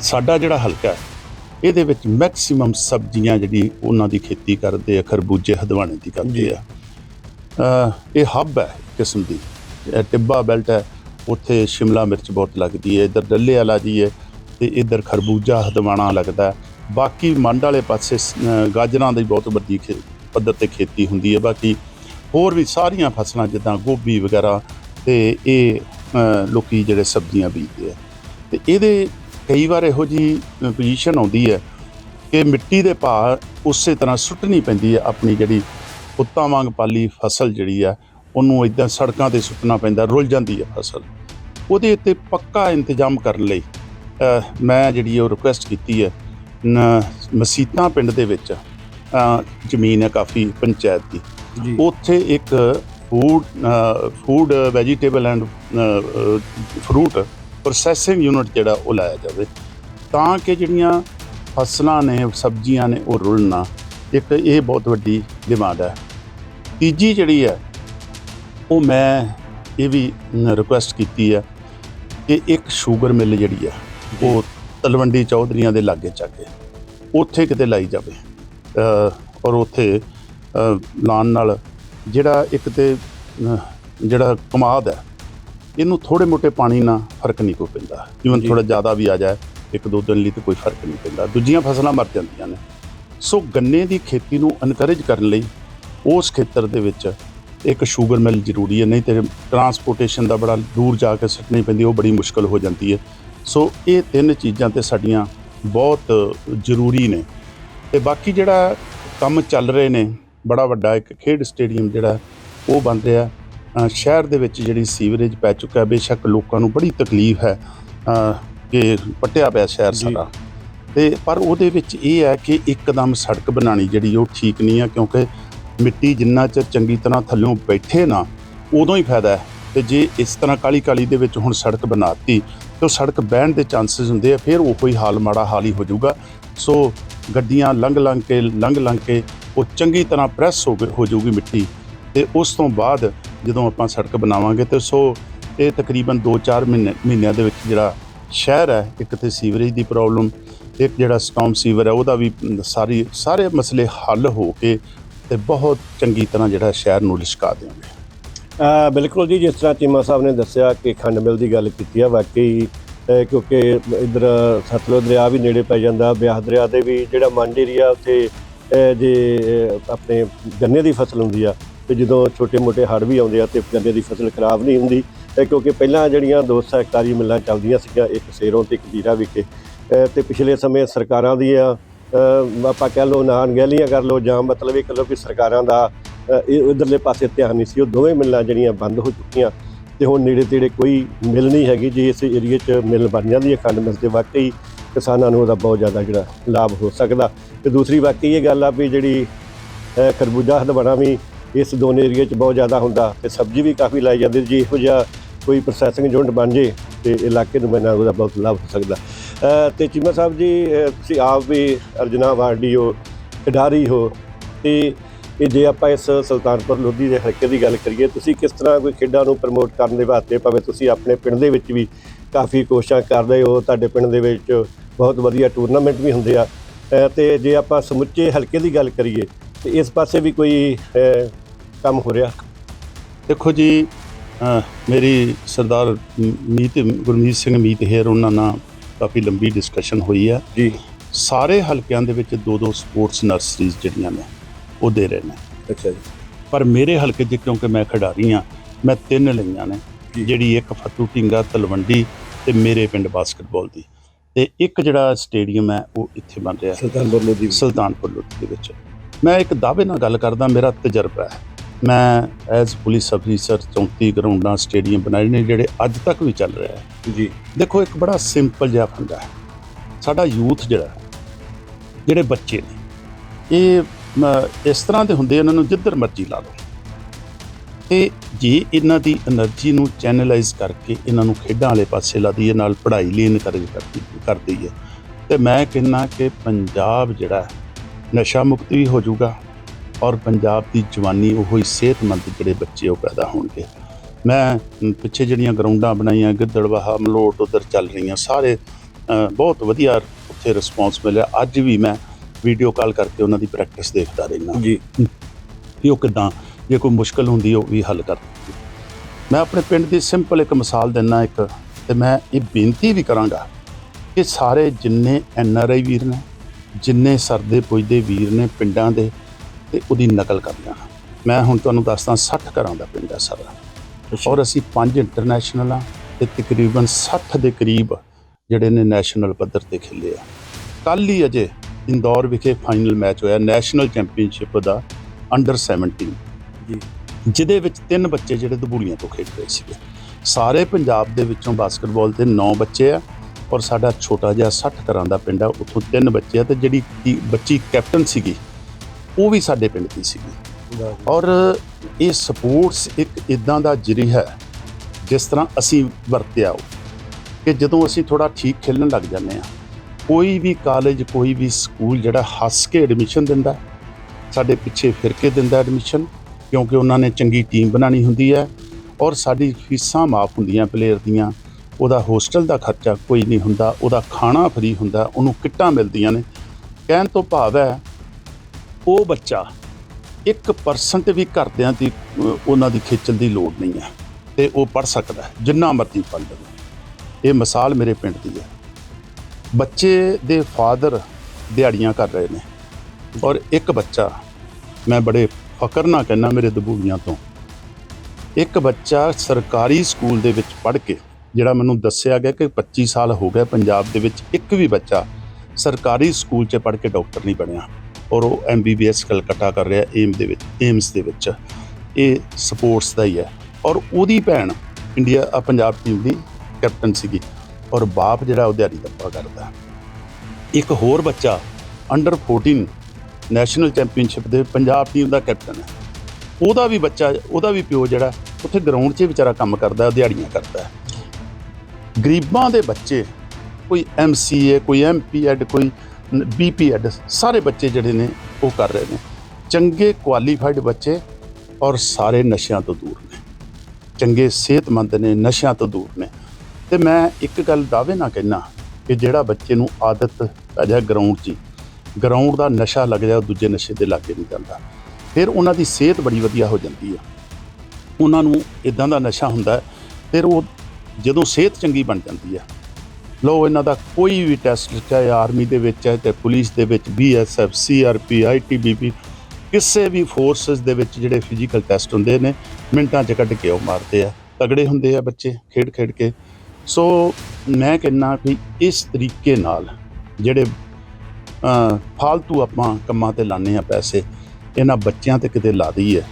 ਸਾਡਾ ਜਿਹੜਾ ਹਲਕਾ ਹੈ, ਇਹਦੇ ਵਿੱਚ ਮੈਕਸਿਮਮ ਸਬਜ਼ੀਆਂ ਜਿਹੜੀ ਉਹਨਾਂ ਦੀ ਖੇਤੀ ਕਰਦੇ ਆ, ਖਰਬੂਜੇ ਹਦਵਾਣੇ ਦੀ ਕਰਦੇ ਆ। ਇਹ ਹੱਬ ਹੈ ਕਿਸਮ ਦੀ। ਟਿੱਬਾ ਬੈਲਟ ਹੈ, ਉੱਥੇ ਸ਼ਿਮਲਾ ਮਿਰਚ ਬਹੁਤ ਲੱਗਦੀ ਹੈ, ਇੱਧਰ ਡੱਲੇ ਵਾਲਾ ਜੀ ਹੈ ਤੇ ਇੱਧਰ ਖਰਬੂਜਾ ਹਦਵਾਣਾ ਲੱਗਦਾ ਬਾਕੀ ਮੰਡ ਵਾਲੇ ਪਾਸੇ ਗਾਜਰਾਂ ਦੀ ਬਹੁਤ ਵੱਡੀ ਖੇ- ਪੱਧਰ ਤੇ ਖੇਤੀ ਹੁੰਦੀ ਹੈ। ਬਾਕੀ ਹੋਰ ਵੀ ਸਾਰੀਆਂ ਫਸਲਾਂ ਜਿੱਦਾਂ ਗੋਭੀ ਵਗੈਰਾ ਤੇ ਇਹ ਲੋਕੀ ਜਿਹੜੇ ਸਬਜ਼ੀਆਂ ਬੀਜਦੇ ਆ। ਤੇ ਇਹਦੇ ਕਈ ਵਾਰ ਇਹੋ ਜੀ ਪੋਜੀਸ਼ਨ ਆਉਂਦੀ ਹੈ ਕਿ ਮਿੱਟੀ ਦੇ ਭਾਅ ਉਸੇ ਤਰ੍ਹਾਂ ਸੁੱਟਣੀ ਪੈਂਦੀ ਹੈ। ਆਪਣੀ ਜਿਹੜੀ ਪੁੱਤਾਂ ਵਾਂਗ ਪਾਲੀ ਫਸਲ ਜਿਹੜੀ ਆ ਉਹਨੂੰ ਇਦਾਂ ਸੜਕਾਂ ਤੇ ਸੁੱਟਣਾ ਪੈਂਦਾ ਰੁੱਲ ਜਾਂਦੀ ਹੈ ਫਸਲ। ਉਹਦੇ ਉੱਤੇ ਪੱਕਾ ਇੰਤਜ਼ਾਮ ਕਰਨ ਲਈ ਮੈਂ ਜਿਹੜੀ ਉਹ ਰਿਕੁਐਸਟ ਕੀਤੀ ਹੈ ਮਸੀਤਾਂ ਪਿੰਡ ਦੇ ਵਿੱਚ ਜ਼ਮੀਨ ਹੈ ਕਾਫੀ ਪੰਚਾਇਤ ਦੀ। ਉੱਥੇ ਇੱਕ food food vegetable and fruit processing unit ਜਿਹੜਾ ਉਹ ਲਾਇਆ ਜਾਵੇ ਤਾਂ ਕਿ ਜਿਹੜੀਆਂ ਫਸਲਾਂ ਨੇ ਸਬਜ਼ੀਆਂ ਨੇ ਉਹ ਰੁਲਣਾ ਇੱਕ ਇਹ ਬਹੁਤ ਵੱਡੀ ਡਿਮਾਂਡ ਹੈ। ਤੀਜੀ ਜਿਹੜੀ ਹੈ ਉਹ ਮੈਂ ਇਹ ਵੀ ਰਿਕੁਐਸਟ ਕੀਤੀ ਹੈ ਕਿ ਇੱਕ ਸ਼ੂਗਰ ਮਿਲ ਜਿਹੜੀ ਹੈ ਉਹ ਤਲਵੰਡੀ ਚੌਧਰੀਆਂ ਦੇ ਲਾਗੇ ਚਾਗੇ ਉੱਥੇ ਕਿਤੇ ਲਾਈ ਜਾਵੇ। ਔਰ ਉੱਥੇ ਲਾਉਣ ਨਾਲ ਜਿਹੜਾ ਇੱਕ ਤੇ ਜਿਹੜਾ ਕਮਾਦ ਹੈ ਇਹਨੂੰ ਥੋੜੇ ਮੋਟੇ ਪਾਣੀ ਨਾਲ ਫ਼ਰਕ ਨਹੀਂ ਕੋਈ ਪੈਂਦਾ। ਜਿਵੇਂ। ਥੋੜਾ ਜ਼ਿਆਦਾ ਵੀ ਆ ਜਾਏ ਇੱਕ ਦੋ ਦਿਨ ਲਈ ਤੇ ਕੋਈ ਫ਼ਰਕ ਨਹੀਂ ਪੈਂਦਾ। ਦੂਜੀਆਂ ਫਸਲਾਂ ਮਰ ਜਾਂਦੀਆਂ ਨੇ। ਸੋ ਗੰਨੇ ਦੀ ਖੇਤੀ ਨੂੰ ਇਨਕਰੇਜ ਕਰਨ ਲਈ ਉਸ ਖੇਤਰ ਦੇ ਵਿੱਚ ਇੱਕ ਸ਼ੂਗਰ ਮਿਲ ਜ਼ਰੂਰੀ ਹੈ ਨਹੀਂ ਤੇ ਟਰਾਂਸਪੋਰਟੇਸ਼ਨ ਦਾ ਬੜਾ ਦੂਰ ਜਾ ਕੇ ਸੁੱਟਣੀ ਪੈਂਦੀ ਉਹ ਬੜੀ ਮੁਸ਼ਕਲ ਹੋ ਜਾਂਦੀ ਹੈ। ਸੋ ਇਹ ਤਿੰਨ ਚੀਜ਼ਾਂ ਤੇ ਸਾਡੀਆਂ ਬਹੁਤ ਜ਼ਰੂਰੀ ਨੇ। ਤੇ ਬਾਕੀ ਜਿਹੜਾ ਕੰਮ ਚੱਲ ਰਹੇ ਨੇ ਬੜਾ ਵੱਡਾ ਇੱਕ ਖੇਡ ਸਟੇਡੀਅਮ ਜਿਹੜਾ ਉਹ ਬਣ ਰਿਹਾ। ਸ਼ਹਿਰ ਦੇ ਵਿੱਚ ਜਿਹੜੀ ਸੀਵਰੇਜ ਪੈ ਚੁੱਕਾ ਹੈ ਬੇਸ਼ੱਕ ਲੋਕਾਂ ਨੂੰ ਬੜੀ ਤਕਲੀਫ ਹੈ ਕਿ ਪੱਟਿਆ ਪਿਆ ਸ਼ਹਿਰ। ਸਾਡਾ। ਤੇ ਪਰ ਉਹਦੇ ਵਿੱਚ ਇਹ ਹੈ ਕਿ ਇੱਕਦਮ ਸੜਕ ਬਣਾਣੀ ਜਿਹੜੀ ਉਹ ਠੀਕ ਨਹੀਂ ਹੈ ਕਿਉਂਕਿ ਮਿੱਟੀ ਜਿੰਨਾ ਚਿਰ ਚੰਗੀ ਤਰ੍ਹਾਂ ਥੱਲਿਓਂ ਬੈਠੇ ਨਾ ਉਦੋਂ ਹੀ ਫਾਇਦਾ ਹੈ। ਤੇ ਜੇ ਇਸ ਤਰ੍ਹਾਂ ਕਾਲੀ ਕਾਲੀ ਦੇ ਵਿੱਚ ਹੁਣ ਸੜਕ ਬਣਾਤੀ ਤੇ ਉਹ ਸੜਕ ਬਹਿਣ ਦੇ ਚਾਂਸਸ ਹੁੰਦੇ ਆ ਫਿਰ ਉਹੋ ਹੀ ਹਾਲ ਮਾੜਾ ਹਾਲ ਹੀ ਹੋ ਜਾਊਗਾ। ਸੋ ਗੱਡੀਆਂ ਲੰਘ ਲੰਘ ਕੇ ਲੰਘ ਲੰਘ ਕੇ ਉਹ ਚੰਗੀ ਤਰ੍ਹਾਂ ਪ੍ਰੈਸ ਹੋ ਗਈ- ਹੋ ਜਾਊਗੀ ਮਿੱਟੀ ਤੇ ਉਸ ਤੋਂ ਬਾਅਦ ਜਦੋਂ ਆਪਾਂ ਸੜਕ ਬਣਾਵਾਂਗੇ ਤੇ ਸੋ ਇਹ ਤਕਰੀਬਨ 2-4 ਮਹੀਨੇ ਮਹੀਨਿਆਂ ਦੇ ਵਿੱਚ ਜਿਹੜਾ ਸ਼ਹਿਰ ਹੈ, ਇੱਕ ਤੇ ਸੀਵਰੇਜ ਦੀ ਪ੍ਰੋਬਲਮ, ਇੱਕ ਜਿਹੜਾ ਸਟਾਰਮ ਸੀਵਰ ਹੈ, ਉਹਦਾ ਵੀ ਸਾਰੀ ਸਾਰੇ ਮਸਲੇ ਹੱਲ ਹੋ ਕੇ ਤੇ ਬਹੁਤ ਚੰਗੀ ਤਰ੍ਹਾਂ ਜਿਹੜਾ ਸ਼ਹਿਰ ਨੂੰ ਲਿਸ਼ਕਾ ਦੇਵਾਂਗੇ। ਬਿਲਕੁਲ ਜੀ, ਜਿਸ ਤਰ੍ਹਾਂ ਚੀਮਾ ਸਾਹਿਬ ਨੇ ਦੱਸਿਆ ਕਿ ਖੰਡ ਮਿਲ ਦੀ ਗੱਲ ਕੀਤੀ ਆ, ਵਾਕਈ ਕਿਉਂਕਿ ਇਧਰ ਸਤਲੁਜ ਦਰਿਆ ਵੀ ਨੇੜੇ ਪੈ ਜਾਂਦਾ, ਬਿਆਸ ਦਰਿਆ ਦੇ ਵੀ ਜਿਹੜਾ ਮੰਡ ਏਰੀਆ ਉੱਥੇ ਜੇ ਆਪਣੇ ਗੰਨੇ ਦੀ ਫਸਲ ਹੁੰਦੀ ਆ ਤੇ ਜਦੋਂ ਛੋਟੇ-ਮੋਟੇ ਹੜ੍ਹ ਵੀ ਆਉਂਦੇ ਆ ਤੇ ਗੰਨੇ ਦੀ ਫਸਲ ਖਰਾਬ ਨਹੀਂ ਹੁੰਦੀ ਕਿਉਂਕਿ ਪਹਿਲਾਂ ਜਿਹੜੀਆਂ ਦੋ ਸਹਿਕਾਰੀ ਮਿੱਲਾਂ ਚੱਲਦੀਆਂ ਸੀਗੀਆਂ ਇੱਕ ਸੇਰੋਂ ਤੇ ਇੱਕ ਵੀਰਾ ਵਿਖੇ ਅ, ਤੇ ਪਿਛਲੇ ਸਮੇਂ ਸਰਕਾਰਾਂ ਦੀਆਂ ਆਪਾਂ ਕਹਿ ਲਓ ਨਾਨਗਹਿਲੀਆਂ ਕਰ ਲਓ ਜਾਂ ਮਤਲਬ ਇਹ ਕਰ ਲਓ ਕਿ ਸਰਕਾਰਾਂ ਦਾ ਇਹ ਉਧਰਲੇ ਪਾਸੇ ਧਿਆਨ ਨਹੀਂ ਸੀ ਉਹ ਦੋਵੇਂ ਮਿੱਲਾਂ ਜਿਹੜੀਆਂ ਬੰਦ ਹੋ ਚੁੱਕੀਆਂ ਤੇ ਹੁਣ ਨੇੜੇ ਤੇੜੇ ਕੋਈ ਮਿਲ ਨਹੀਂ ਹੈਗੀ ਜੇ ਇਸ ਏਰੀਏ 'ਚ ਮਿਲ ਬਣ ਜਾਂਦੀ ਹੈ ਖੰਡ ਮਿਲ ਤੇ ਵਾਕਈ ਕਿਸਾਨਾਂ ਨੂੰ ਉਹਦਾ ਬਹੁਤ ਜ਼ਿਆਦਾ ਜਿਹੜਾ ਲਾਭ ਹੋ ਸਕਦਾ। ਤੇ ਦੂਸਰੀ ਬਾਕੀ ਇਹ ਗੱਲ ਆ ਵੀ ਜਿਹੜੀ ਖਰਬੂਜਾ ਹਦਵਾਣਾ ਵੀ ਇਸ ਦੋਨੇ ਏਰੀਏ 'ਚ ਬਹੁਤ ਜ਼ਿਆਦਾ ਹੁੰਦਾ ਤੇ ਸਬਜ਼ੀ ਵੀ ਕਾਫੀ ਲਾਈ ਜਾਂਦੀ ਜੇ ਇਹੋ ਜਿਹਾ ਕੋਈ ਪ੍ਰੋਸੈਸਿੰਗ ਯੂਨਿਟ ਬਣ ਜੇ ਤੇ ਇਲਾਕੇ ਨੂੰ ਮੈਨਾਂ ਉਹਦਾ ਬਹੁਤ ਲਾਭ ਹੋ ਸਕਦਾ। ਅ, ਤੇ ਚੀਮਾ ਸਾਹਿਬ ਜੀ ਤੁਸੀਂ ਆਪ ਵੀ ਅਰਜਨਾ ਵਾਰਡੀ ਹੋ ਖਿਡਾਰੀ ਹੋ ਤੇ ਇਹ ਜੇ ਆਪਾਂ ਇਸ ਸੁਲਤਾਨਪੁਰ ਲੋਧੀ ਦੇ ਹਲਕੇ ਦੀ ਗੱਲ ਕਰੀਏ ਤੁਸੀਂ ਕਿਸ ਤਰ੍ਹਾਂ ਕੋਈ ਖੇਡਾਂ ਨੂੰ ਪ੍ਰਮੋਟ ਕਰਨ ਦੇ ਵਾਸਤੇ ਭਾਵੇਂ ਤੁਸੀਂ ਆਪਣੇ ਪਿੰਡ ਦੇ ਵਿੱਚ ਵੀ ਕਾਫੀ ਕੋਸ਼ਿਸ਼ਾਂ ਕਰਦੇ ਹੋ। ਤੁਹਾਡੇ ਪਿੰਡ ਦੇ ਵਿੱਚ ਬਹੁਤ ਵਧੀਆ ਟੂਰਨਾਮੈਂਟ ਵੀ ਹੁੰਦੇ ਆ। ਤੇ ਜੇ ਆਪਾਂ ਸਮੁੱਚੇ ਹਲਕੇ ਦੀ ਗੱਲ ਕਰੀਏ ਤੇ ਇਸ ਪਾਸੇ ਵੀ ਕੋਈ ਕੰਮ ਹੋ ਰਿਹਾ? ਦੇਖੋ ਜੀ ਮੇਰੀ ਸਰਦਾਰ ਮੀਤ ਗੁਰਮੀਤ ਸਿੰਘ ਮੀਤ ਹੇਰ ਉਹਨਾਂ ਨਾਲ ਕਾਫੀ ਲੰਬੀ ਡਿਸਕਸ਼ਨ ਹੋਈ ਹੈ ਜੀ। ਸਾਰੇ ਹਲਕਿਆਂ ਦੇ ਵਿੱਚ ਦੋ ਦੋ ਸਪੋਰਟਸ ਨਰਸਰੀਜ਼ ਜਿਹੜੀਆਂ ਨੇ ਉਹ ਦੇ ਰਹੇ ਨੇ। ਅੱਛਾ ਜੀ। ਪਰ ਮੇਰੇ ਹਲਕੇ 'ਚ ਕਿਉਂਕਿ ਮੈਂ ਖਿਡਾਰੀ ਹਾਂ ਮੈਂ ਤਿੰਨ ਲਈਆਂ ਨੇ। ਜਿਹੜੀ ਇੱਕ ਫੱਤੂ ਢਿੰਗਾ ਤਲਵੰਡੀ ਤੇ ਮੇਰੇ ਪਿੰਡ ਬਾਸਕਟਬਾਲ ਦੀ। ਤੇ ਇੱਕ ਜਿਹੜਾ ਸਟੇਡੀਅਮ ਹੈ ਉਹ ਇੱਥੇ ਬਣ ਰਿਹਾ। ਸੁਲਤਾਨਪੁਰ ਲੋਧੀ ਸੁਲਤਾਨਪੁਰ ਲੋਧੀ ਦੇ ਵਿੱਚ। ਮੈਂ ਇੱਕ ਦਾਅਵੇ ਨਾਲ ਗੱਲ ਕਰਦਾ ਮੇਰਾ ਤਜਰਬਾ ਹੈ। ਮੈਂ ਐਜ਼ ਪੁਲਿਸ ਅਫੀਸਰ 34 ਗਰਾਊਂਡਾਂ ਸਟੇਡੀਅਮ ਬਣਾਏ ਨੇ ਜਿਹੜੇ ਅੱਜ ਤੱਕ ਵੀ ਚੱਲ ਰਿਹਾ ਹੈ। ਜੀ। ਦੇਖੋ ਇੱਕ ਬੜਾ ਸਿੰਪਲ ਜਿਹਾ ਫੰਡਾ ਹੈ। ਸਾਡਾ ਯੂਥ ਜਿਹੜਾ ਜਿਹੜੇ ਬੱਚੇ ਨੇ ਇਹ ਇਸ ਤਰ੍ਹਾਂ ਦੇ ਹੁੰਦੇ ਇਹਨਾਂ ਨੂੰ ਜਿੱਧਰ ਮਰਜ਼ੀ ਲਾ ਲਓ। ਤੇ ਜੇ ਇਹਨਾਂ ਦੀ એનર્ਜੀ ਨੂੰ ਚੈਨਲਾਈਜ਼ ਕਰਕੇ ਇਹਨਾਂ ਨੂੰ ਖੇਡਾਂ ਵਾਲੇ ਪਾਸੇ ਲਾ ਦਈਏ ਨਾਲ ਪੜ੍ਹਾਈ ਲਈ ਇਨਕਰੇਜ ਕਰਦੀ ਕਰ ਦਈਏ ਤੇ ਮੈਂ ਕਹਿੰਨਾ ਕਿ ਪੰਜਾਬ ਜਿਹੜਾ ਨਸ਼ਾ ਮੁਕਤ ਵੀ ਹੋ ਜਾਊਗਾ ਔਰ ਪੰਜਾਬ ਦੀ ਜਵਾਨੀ ਉਹ ਹੀ ਸਿਹਤਮੰਦ ਜਿਹੜੇ ਬੱਚੇ ਉਹ ਪੈਦਾ ਹੋਣਗੇ। ਮੈਂ ਪਿੱਛੇ ਜਿਹੜੀਆਂ ਗਰਾਊਂਡਾਂ ਬਣਾਈਆਂ ਗਿੱਦੜਵਾਹਾ ਮਲੋਟ ਉਧਰ ਚੱਲ ਰਹੀਆਂ ਸਾਰੇ ਬਹੁਤ ਵਧੀਆ ਉੱਥੇ ਰਿਸਪੌਂਸ ਮਿਲਿਆ। ਅੱਜ ਵੀ ਮੈਂ ਵੀਡੀਓ ਕਾਲ ਕਰਕੇ ਉਹਨਾਂ ਦੀ ਪ੍ਰੈਕਟਿਸ ਦੇਖਦਾ ਰਹਿਣਾ ਜੀ। ਕਿ ਉਹ ਕਿਦਾਂ ਜੇ ਕੋਈ ਮੁਸ਼ਕਲ ਹੁੰਦੀ ਉਹ ਵੀ ਹੱਲ ਕਰ ਦਿੰਦੇ। ਮੈਂ ਆਪਣੇ ਪਿੰਡ ਦੀ ਸਿੰਪਲ ਇੱਕ ਮਿਸਾਲ ਦਿੰਨਾ ਇੱਕ ਤੇ ਮੈਂ ਇਹ ਬੇਨਤੀ ਵੀ ਕਰਾਂਗਾ ਕਿ ਸਾਰੇ ਜਿੰਨੇ ਐਨ ਆਰ ਆਈ ਵੀਰ ਨੇ ਜਿੰਨੇ ਸਰਦੇ ਪੁੱਜਦੇ ਵੀਰ ਨੇ ਪਿੰਡਾਂ ਦੇ ਤੇ ਉਹਦੀ ਨਕਲ ਕਰ ਲੈਣਾ ਮੈਂ ਹੁਣ ਤੁਹਾਨੂੰ ਦੱਸਦਾ 60 ਘਰਾਂ ਦਾ ਪਿੰਡ ਹੈ ਸਾਰਾ। ਔਰ ਅਸੀਂ ਪੰਜ ਇੰਟਰਨੈਸ਼ਨਲ ਆ ਤੇ ਤਕਰੀਬਨ 60 ਦੇ ਕਰੀਬ ਜਿਹੜੇ ਨੇ ਨੈਸ਼ਨਲ ਪੱਧਰ ਤੇ ਖੇਲੇ ਆ। ਕੱਲ ਹੀ ਅਜੇ ਇੰਦੌਰ ਵਿਖੇ ਫਾਈਨਲ ਮੈਚ ਹੋਇਆ ਨੈਸ਼ਨਲ ਚੈਂਪੀਅਨਸ਼ਿਪ ਦਾ ਅੰਡਰ 17 ਜੀ ਜਿਹਦੇ ਵਿੱਚ ਤਿੰਨ ਬੱਚੇ ਜਿਹੜੇ ਦਬੂੜੀਆਂ ਤੋਂ ਖੇਡ ਰਹੇ ਸੀਗੇ। ਸਾਰੇ ਪੰਜਾਬ ਦੇ ਵਿੱਚੋਂ ਬਾਸਕਟਬਾਲ ਦੇ 9 ਬੱਚੇ ਆ ਔਰ ਸਾਡਾ ਛੋਟਾ ਜਿਹਾ 60 ਘਰਾਂ ਦਾ ਪਿੰਡ ਆ, ਉੱਥੋਂ ਤਿੰਨ ਬੱਚੇ ਆ ਤੇ ਜਿਹੜੀ ਕੀ- ਬੱਚੀ ਕੈਪਟਨ ਸੀਗੀ, ਉਹ ਵੀ ਸਾਡੇ ਪਿੰਡ ਦੀ ਸੀਗੀ। ਔਰ ਇਹ ਸਪੋਰਟਸ ਇੱਕ ਇਦਾਂ ਦਾ ਜਰੀਆ ਹੈ, ਜਿਸ ਤਰ੍ਹਾਂ ਅਸੀਂ ਵਰਤਿਆ ਉਹ, ਕਿ ਜਦੋਂ ਅਸੀਂ ਥੋੜਾ ਠੀਕ ਖੇਲਣ ਲੱਗ ਜਾਂਦੇ ਆ, ਕੋਈ ਵੀ ਕਾਲਜ ਕੋਈ ਵੀ ਸਕੂਲ ਜਿਹੜਾ ਹੱਸ ਕੇ ਐਡਮਿਸ਼ਨ ਦਿੰਦਾ, ਸਾਡੇ ਪਿੱਛੇ ਫਿਰ ਕੇ ਦਿੰਦਾ ਐਡਮਿਸ਼ਨ ਕਿਉਂਕਿ ਉਹਨਾਂ ਨੇ ਚੰਗੀ ਟੀਮ ਬਣਾਣੀ ਹੁੰਦੀ ਹੈ ਔਰ ਸਾਡੀ ਫੀਸਾਂ ਮਾਫ ਹੁੰਦੀਆਂ ਪਲੇਅਰ ਦੀਆਂ, ਉਹਦਾ ਹੋਸਟਲ ਦਾ ਖਰਚਾ ਕੋਈ ਨਹੀਂ ਹੁੰਦਾ, ਉਹਦਾ ਖਾਣਾ ਫਰੀ ਹੁੰਦਾ, ਉਹਨੂੰ ਕਿੱਟਾਂ ਮਿਲਦੀਆਂ ਨੇ। ਕਹਿਣ ਤੋਂ ਭਾਵ ਹੈ, ਉਹ ਬੱਚਾ 1% ਵੀ ਘਰਦਿਆਂ ਦੀ ਉਹਨਾਂ ਦੀ ਖੇਚਲ ਦੀ ਲੋੜ ਨਹੀਂ ਹੈ ਤੇ ਉਹ ਪੜ ਸਕਦਾ ਜਿੰਨਾ ਮਰਜ਼ੀ ਪੜ ਲਵੇ। ਇਹ ਮਿਸਾਲ ਮੇਰੇ ਪਿੰਡ ਦੀ ਹੈ। ਬੱਚੇ ਦੇ ਫਾਦਰ ਦਿਹਾੜੀਆਂ ਕਰ ਰਹੇ ਨੇ ਔਰ ਇੱਕ ਬੱਚਾ, ਮੈਂ ਬੜੇ ਫਕਰ ਨਾਲ ਕਹਿੰਦਾ ਮੇਰੇ ਦਬੂਗੀਆਂ ਤੋਂ। ਇੱਕ ਬੱਚਾ ਸਰਕਾਰੀ ਸਕੂਲ ਦੇ ਵਿੱਚ ਪੜ੍ਹ ਕੇ, ਜਿਹੜਾ ਮੈਨੂੰ ਦੱਸਿਆ ਗਿਆ ਕਿ 25 ਸਾਲ ਹੋ ਗਏ ਪੰਜਾਬ ਦੇ ਵਿੱਚ ਇੱਕ ਵੀ ਬੱਚਾ ਸਰਕਾਰੀ ਸਕੂਲ 'ਚ ਪੜ੍ਹ ਕੇ ਡਾਕਟਰ ਨਹੀਂ ਬਣਿਆ ਔਰ ਉਹ ਐਮਬੀਬੀਐਸ ਕਲਕੱਤਾ ਕਰ ਰਿਹਾ ਏਮ ਦੇ ਵਿੱਚ, ਏਮਸ ਦੇ ਵਿੱਚ। ਇਹ ਸਪੋਰਟਸ ਦਾ ਹੀ ਹੈ ਔਰ ਉਹਦੀ ਭੈਣ ਇੰਡੀਆ ਪੰਜਾਬ ਟੀਮ ਦੀ ਕੈਪਟਨ ਸੀਗੀ ਔਰ ਬਾਪ ਜਿਹੜਾ ਉਹ ਦਿਹਾੜੀ ਦੱਪਾ ਕਰਦਾ। ਇੱਕ ਹੋਰ ਬੱਚਾ ਅੰਡਰ 14 ਨੈਸ਼ਨਲ ਚੈਂਪੀਅਨਸ਼ਿਪ ਦੇ ਪੰਜਾਬ ਟੀਮ ਦਾ ਕੈਪਟਨ ਹੈ। ਉਹਦਾ ਵੀ ਬੱਚਾ, ਉਹਦਾ ਵੀ ਪਿਓ ਜਿਹੜਾ ਉੱਥੇ ਗਰਾਊਂਡ 'ਚ ਵਿਚਾਰਾ ਕੰਮ ਕਰਦਾ, ਦਿਹਾੜੀਆਂ ਕਰਦਾ ਗਰੀਬਾਂ ਦੇ ਬੱਚੇ, ਕੋਈ ਐਮਸੀਏ ਕੋਈ ਐਮਪੀਐਡ ਕੋਈ ਬੀਪੀਐਡ ਸਾਰੇ ਬੱਚੇ ਜਿਹੜੇ ਨੇ ਉਹ ਕਰ ਰਹੇ ਨੇ। ਚੰਗੇ ਕੁਆਲੀਫਾਈਡ ਬੱਚੇ ਔਰ ਸਾਰੇ ਨਸ਼ਿਆਂ ਤੋਂ ਦੂਰ ਨੇ। ਚੰਗੇ ਸਿਹਤਮੰਦ ਨੇ, ਨਸ਼ਿਆਂ ਤੋਂ ਦੂਰ ਨੇ। ਤੇ ਮੈਂ ਇੱਕ ਗੱਲ ਦਾਅਵੇ ਨਾਲ ਕਹਿਣਾ ਕਿ ਜਿਹੜਾ ਬੱਚੇ ਨੂੰ ਆਦਤ ਪੈ ਜਾਏ ਗਰਾਊਂਡ 'ਚ ਗਰਾਊਂਡ ਦਾ ਨਸ਼ਾ ਲੱਗ ਜਾਏ, ਉਹ ਦੂਜੇ ਨਸ਼ੇ ਦੇ ਲਾਗੇ ਨਹੀਂ ਜਾਂਦਾ। ਫਿਰ ਉਹਨਾਂ ਦੀ ਸਿਹਤ ਬੜੀ ਵਧੀਆ ਹੋ ਜਾਂਦੀ ਆ। ਉਹਨਾਂ ਨੂੰ ਇਦਾਂ ਦਾ ਨਸ਼ਾ ਹੁੰਦਾ ਫਿਰ ਉਹ ਜਦੋਂ ਸਿਹਤ ਚੰਗੀ ਬਣ ਜਾਂਦੀ ਆ। ਲੋ ਇਹਨਾਂ ਦਾ ਕੋਈ ਵੀ ਟੈਸਟ, ਚਾਹੇ ਆਰਮੀ ਦੇ ਵਿੱਚ ਹੈ ਤੇ ਪੁਲਿਸ ਦੇ ਵਿੱਚ ਬੀਐਸਐਫ ਸੀਆਰਪੀ ਆਈਟੀਬੀਪੀ ਕਿਸੇ ਵੀ ਫੋਰਸਸ ਦੇ ਵਿੱਚ ਜਿਹੜੇ ਫਿਜ਼ੀਕਲ ਟੈਸਟ ਹੁੰਦੇ ਨੇ, ਮਿੰਟਾਂ 'ਚ ਕੱਢ ਕੇ ਉਹ ਮਾਰਦੇ ਆ। ਤਗੜੇ ਹੁੰਦੇ ਆ ਬੱਚੇ ਖੇਡ ਖੇਡ ਕੇ। ਸੋ ਮੈਂ ਕਹਿੰਨਾ ਵੀ ਇਸ ਤਰੀਕੇ ਨਾਲ ਜਿਹੜੇ ਅ, ਫਾਲਤੂ ਆਪਾਂ ਕੰਮਾਂ ਤੇ ਲਾਣੇ ਆ ਪੈਸੇ। ਇਹਨਾਂ ਬੱਚਿਆਂ ਤੇ ਕਿਤੇ ਲਾ ਦਈ ਹੈ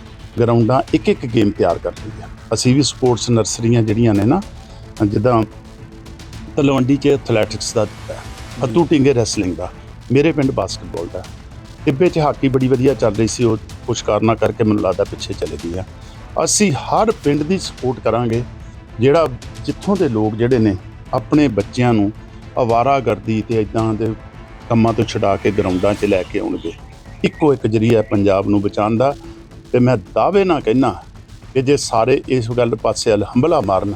ਗਰਾਊਂਡਾਂ ਇੱਕ ਇੱਕ ਗੇਮ ਤਿਆਰ ਕਰ ਲਈ ਆ ਅਸੀਂ ਵੀ ਸਪੋਰਟਸ ਨਰਸਰੀਆਂ ਜਿਹੜੀਆਂ ਨੇ ਨਾ ਜਿੱਦਾਂ ਤਲਵੰਡੀ 'ਚ ਐਥਲੈਟਿਕਸ ਦਾ ਦਿੱਤਾ ਹੈ, ਫੱਤੂ ਟਿੰਗੇ ਰੈਸਲਿੰਗ ਦਾ ਮੇਰੇ ਪਿੰਡ ਬਾਸਕਟਬਾਲ ਦਾ। ਟਿੱਬੇ 'ਚ ਹਾਕੀ ਬੜੀ ਵਧੀਆ ਚੱਲ ਰਹੀ ਸੀ ਉਹ ਕੁਝ ਕਾਰਨਾਂ ਕਰਕੇ ਮੈਨੂੰ ਲੱਗਦਾ ਪਿੱਛੇ ਚਲੇ ਗਈ ਆ। ਅਸੀਂ ਹਰ ਪਿੰਡ ਦੀ ਸਪੋਰਟ ਕਰਾਂਗੇ ਜਿਹੜਾ ਜਿੱਥੋਂ ਦੇ ਲੋਕ ਜਿਹੜੇ ਨੇ ਆਪਣੇ ਬੱਚਿਆਂ ਨੂੰ ਅਵਾਰਾਗਰਦੀ ਤੇ ਇਦਾਂ ਦੇ ਕੰਮਾਂ ਤੋਂ ਛਡਾ ਕੇ ਗਰਾਊਂਡਾਂ 'ਚ ਲੈ ਕੇ ਆਉਣਗੇ। ਇੱਕੋ ਇੱਕ ਜਰੀਆ ਪੰਜਾਬ ਨੂੰ ਬਚਾਉਣ ਦਾ ਤੇ ਮੈਂ ਦਾਅਵੇ ਨਾਲ ਕਹਿਣਾ ਕਿ ਜੇ ਸਾਰੇ ਇਸ ਗੱਲ ਪਾਸੇ ਵੱਲ ਹੰਭਲਾ ਮਾਰਨ,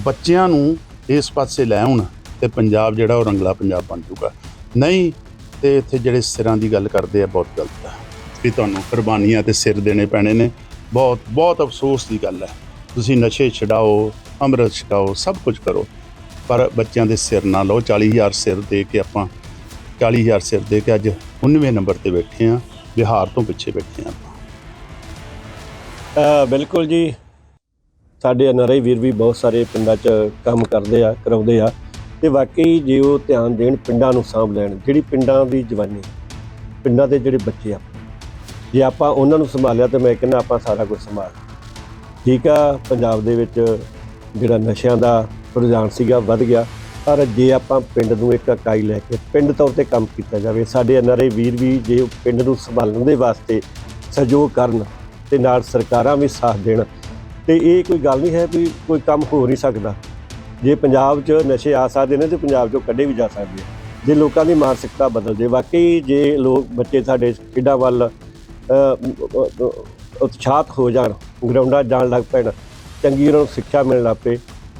ਬੱਚਿਆਂ ਨੂੰ ਇਸ ਪਾਸੇ ਲੈ ਆਉਣ ਤੇ ਪੰਜਾਬ ਜਿਹੜਾ ਉਹ ਰੰਗਲਾ ਪੰਜਾਬ ਬਣ ਜਾਊਗਾ। ਨਹੀਂ ਤੇ ਇੱਥੇ ਜਿਹੜੇ ਸਿਰਾਂ ਦੀ ਗੱਲ ਕਰਦੇ ਆ, ਬਹੁਤ ਗਲਤ ਹੈ ਵੀ ਤੁਹਾਨੂੰ ਕੁਰਬਾਨੀਆਂ ਤੇ ਸਿਰ ਦੇਣੇ ਪੈਣੇ ਨੇ। ਬਹੁਤ ਬਹੁਤ ਅਫਸੋਸ ਦੀ ਗੱਲ ਹੈ। ਤੁਸੀਂ ਨਸ਼ੇ ਛਡਾਓ, ਅੰਮ੍ਰਿਤ ਛਕਾਓ, ਸਭ ਕੁਝ ਕਰੋ। ਪਰ ਬੱਚਿਆਂ ਦੇ ਸਿਰ ਨਾ ਲਓ। 40000 ਸਿਰ ਦੇ ਕੇ ਆਪਾਂ 40000 ਸਿਰ ਦੇ ਕੇ ਅੱਜ 19ਵੇਂ ਨੰਬਰ ਤੇ ਬੈਠੇ ਆ ਬਿਹਾਰ ਤੋਂ ਪਿੱਛੇ ਬੈਠੇ ਆ ਆਪਾਂ। ਬਿਲਕੁਲ ਜੀ, ਸਾਡੇ ਐਨਆਰਆਈ ਵੀਰ ਵੀ ਬਹੁਤ ਸਾਰੇ ਪਿੰਡਾਂ 'ਚ ਕੰਮ ਕਰਦੇ ਆ, ਕਰਾਉਂਦੇ ਆ ਤੇ ਵਾਕਈ ਜੇ ਉਹ ਧਿਆਨ ਦੇਣ ਪਿੰਡਾਂ ਨੂੰ ਸਾਂਭ ਲੈਣ, ਜਿਹੜੀ ਪਿੰਡਾਂ ਦੀ ਜਵਾਨੀ, ਪਿੰਡਾਂ ਦੇ ਜਿਹੜੇ ਬੱਚੇ ਆ, ਜੇ ਆਪਾਂ ਉਹਨਾਂ ਨੂੰ ਸੰਭਾਲਿਆ ਤੇ ਮੈਂ ਕਹਿੰਦਾ ਆਪਾਂ ਸਾਰਾ ਕੁਝ ਸੰਭਾਲ ਠੀਕ ਆ, ਪੰਜਾਬ ਦੇ ਵਿੱਚ ਜਿਹੜਾ ਨਸ਼ਿਆਂ ਦਾ ਰੁਝਾਨ ਸੀਗਾ ਵੱਧ ਗਿਆ ਪਰ ਜੇ ਆਪਾਂ ਪਿੰਡ ਨੂੰ ਇੱਕ ਇਕਾਈ ਲੈ ਕੇ ਪਿੰਡ ਤੌਰ ਤੇ ਕੰਮ ਕੀਤਾ ਜਾਵੇ ਸਾਡੇ ਐਨਆਰਆਈ ਵੀਰ ਵੀ ਜੇ ਪਿੰਡ ਨੂੰ ਸੰਭਾਲਣ ਦੇ ਵਾਸਤੇ ਸਹਿਯੋਗ ਕਰਨ ਤੇ ਨਾਲ ਸਰਕਾਰਾਂ ਵੀ ਸਾਥ ਦੇਣ ਤੇ ਇਹ ਕੋਈ ਗੱਲ ਨਹੀਂ ਹੈ ਵੀ ਕੋਈ ਕੰਮ ਹੋ ਨਹੀਂ ਸਕਦਾ। ਜੇ ਪੰਜਾਬ 'ਚ ਨਸ਼ੇ ਆ ਸਕਦੇ ਨੇ ਤੇ ਪੰਜਾਬ 'ਚੋਂ ਕੱਢੇ ਵੀ ਜਾ ਸਕਦੇ ਆ ਜੇ ਲੋਕਾਂ ਦੀ ਮਾਨਸਿਕਤਾ ਬਦਲ ਜੇ ਵਾਕਈ ਜੇ ਲੋਕ ਬੱਚੇ ਸਾਡੇ ਖੇਡਾਂ ਵੱਲ ਅ, ਉਤਸ਼ਾਹਤ ਹੋ ਜਾਣ ਗਰਾਊਂਡਾਂ ਜਾਣ ਲੱਗ ਪੈਣ ਚੰਗੀ ਉਹਨਾਂ ਨੂੰ ਸਿੱਖਿਆ ਮਿਲਣ ਲੱਗ ਪਏ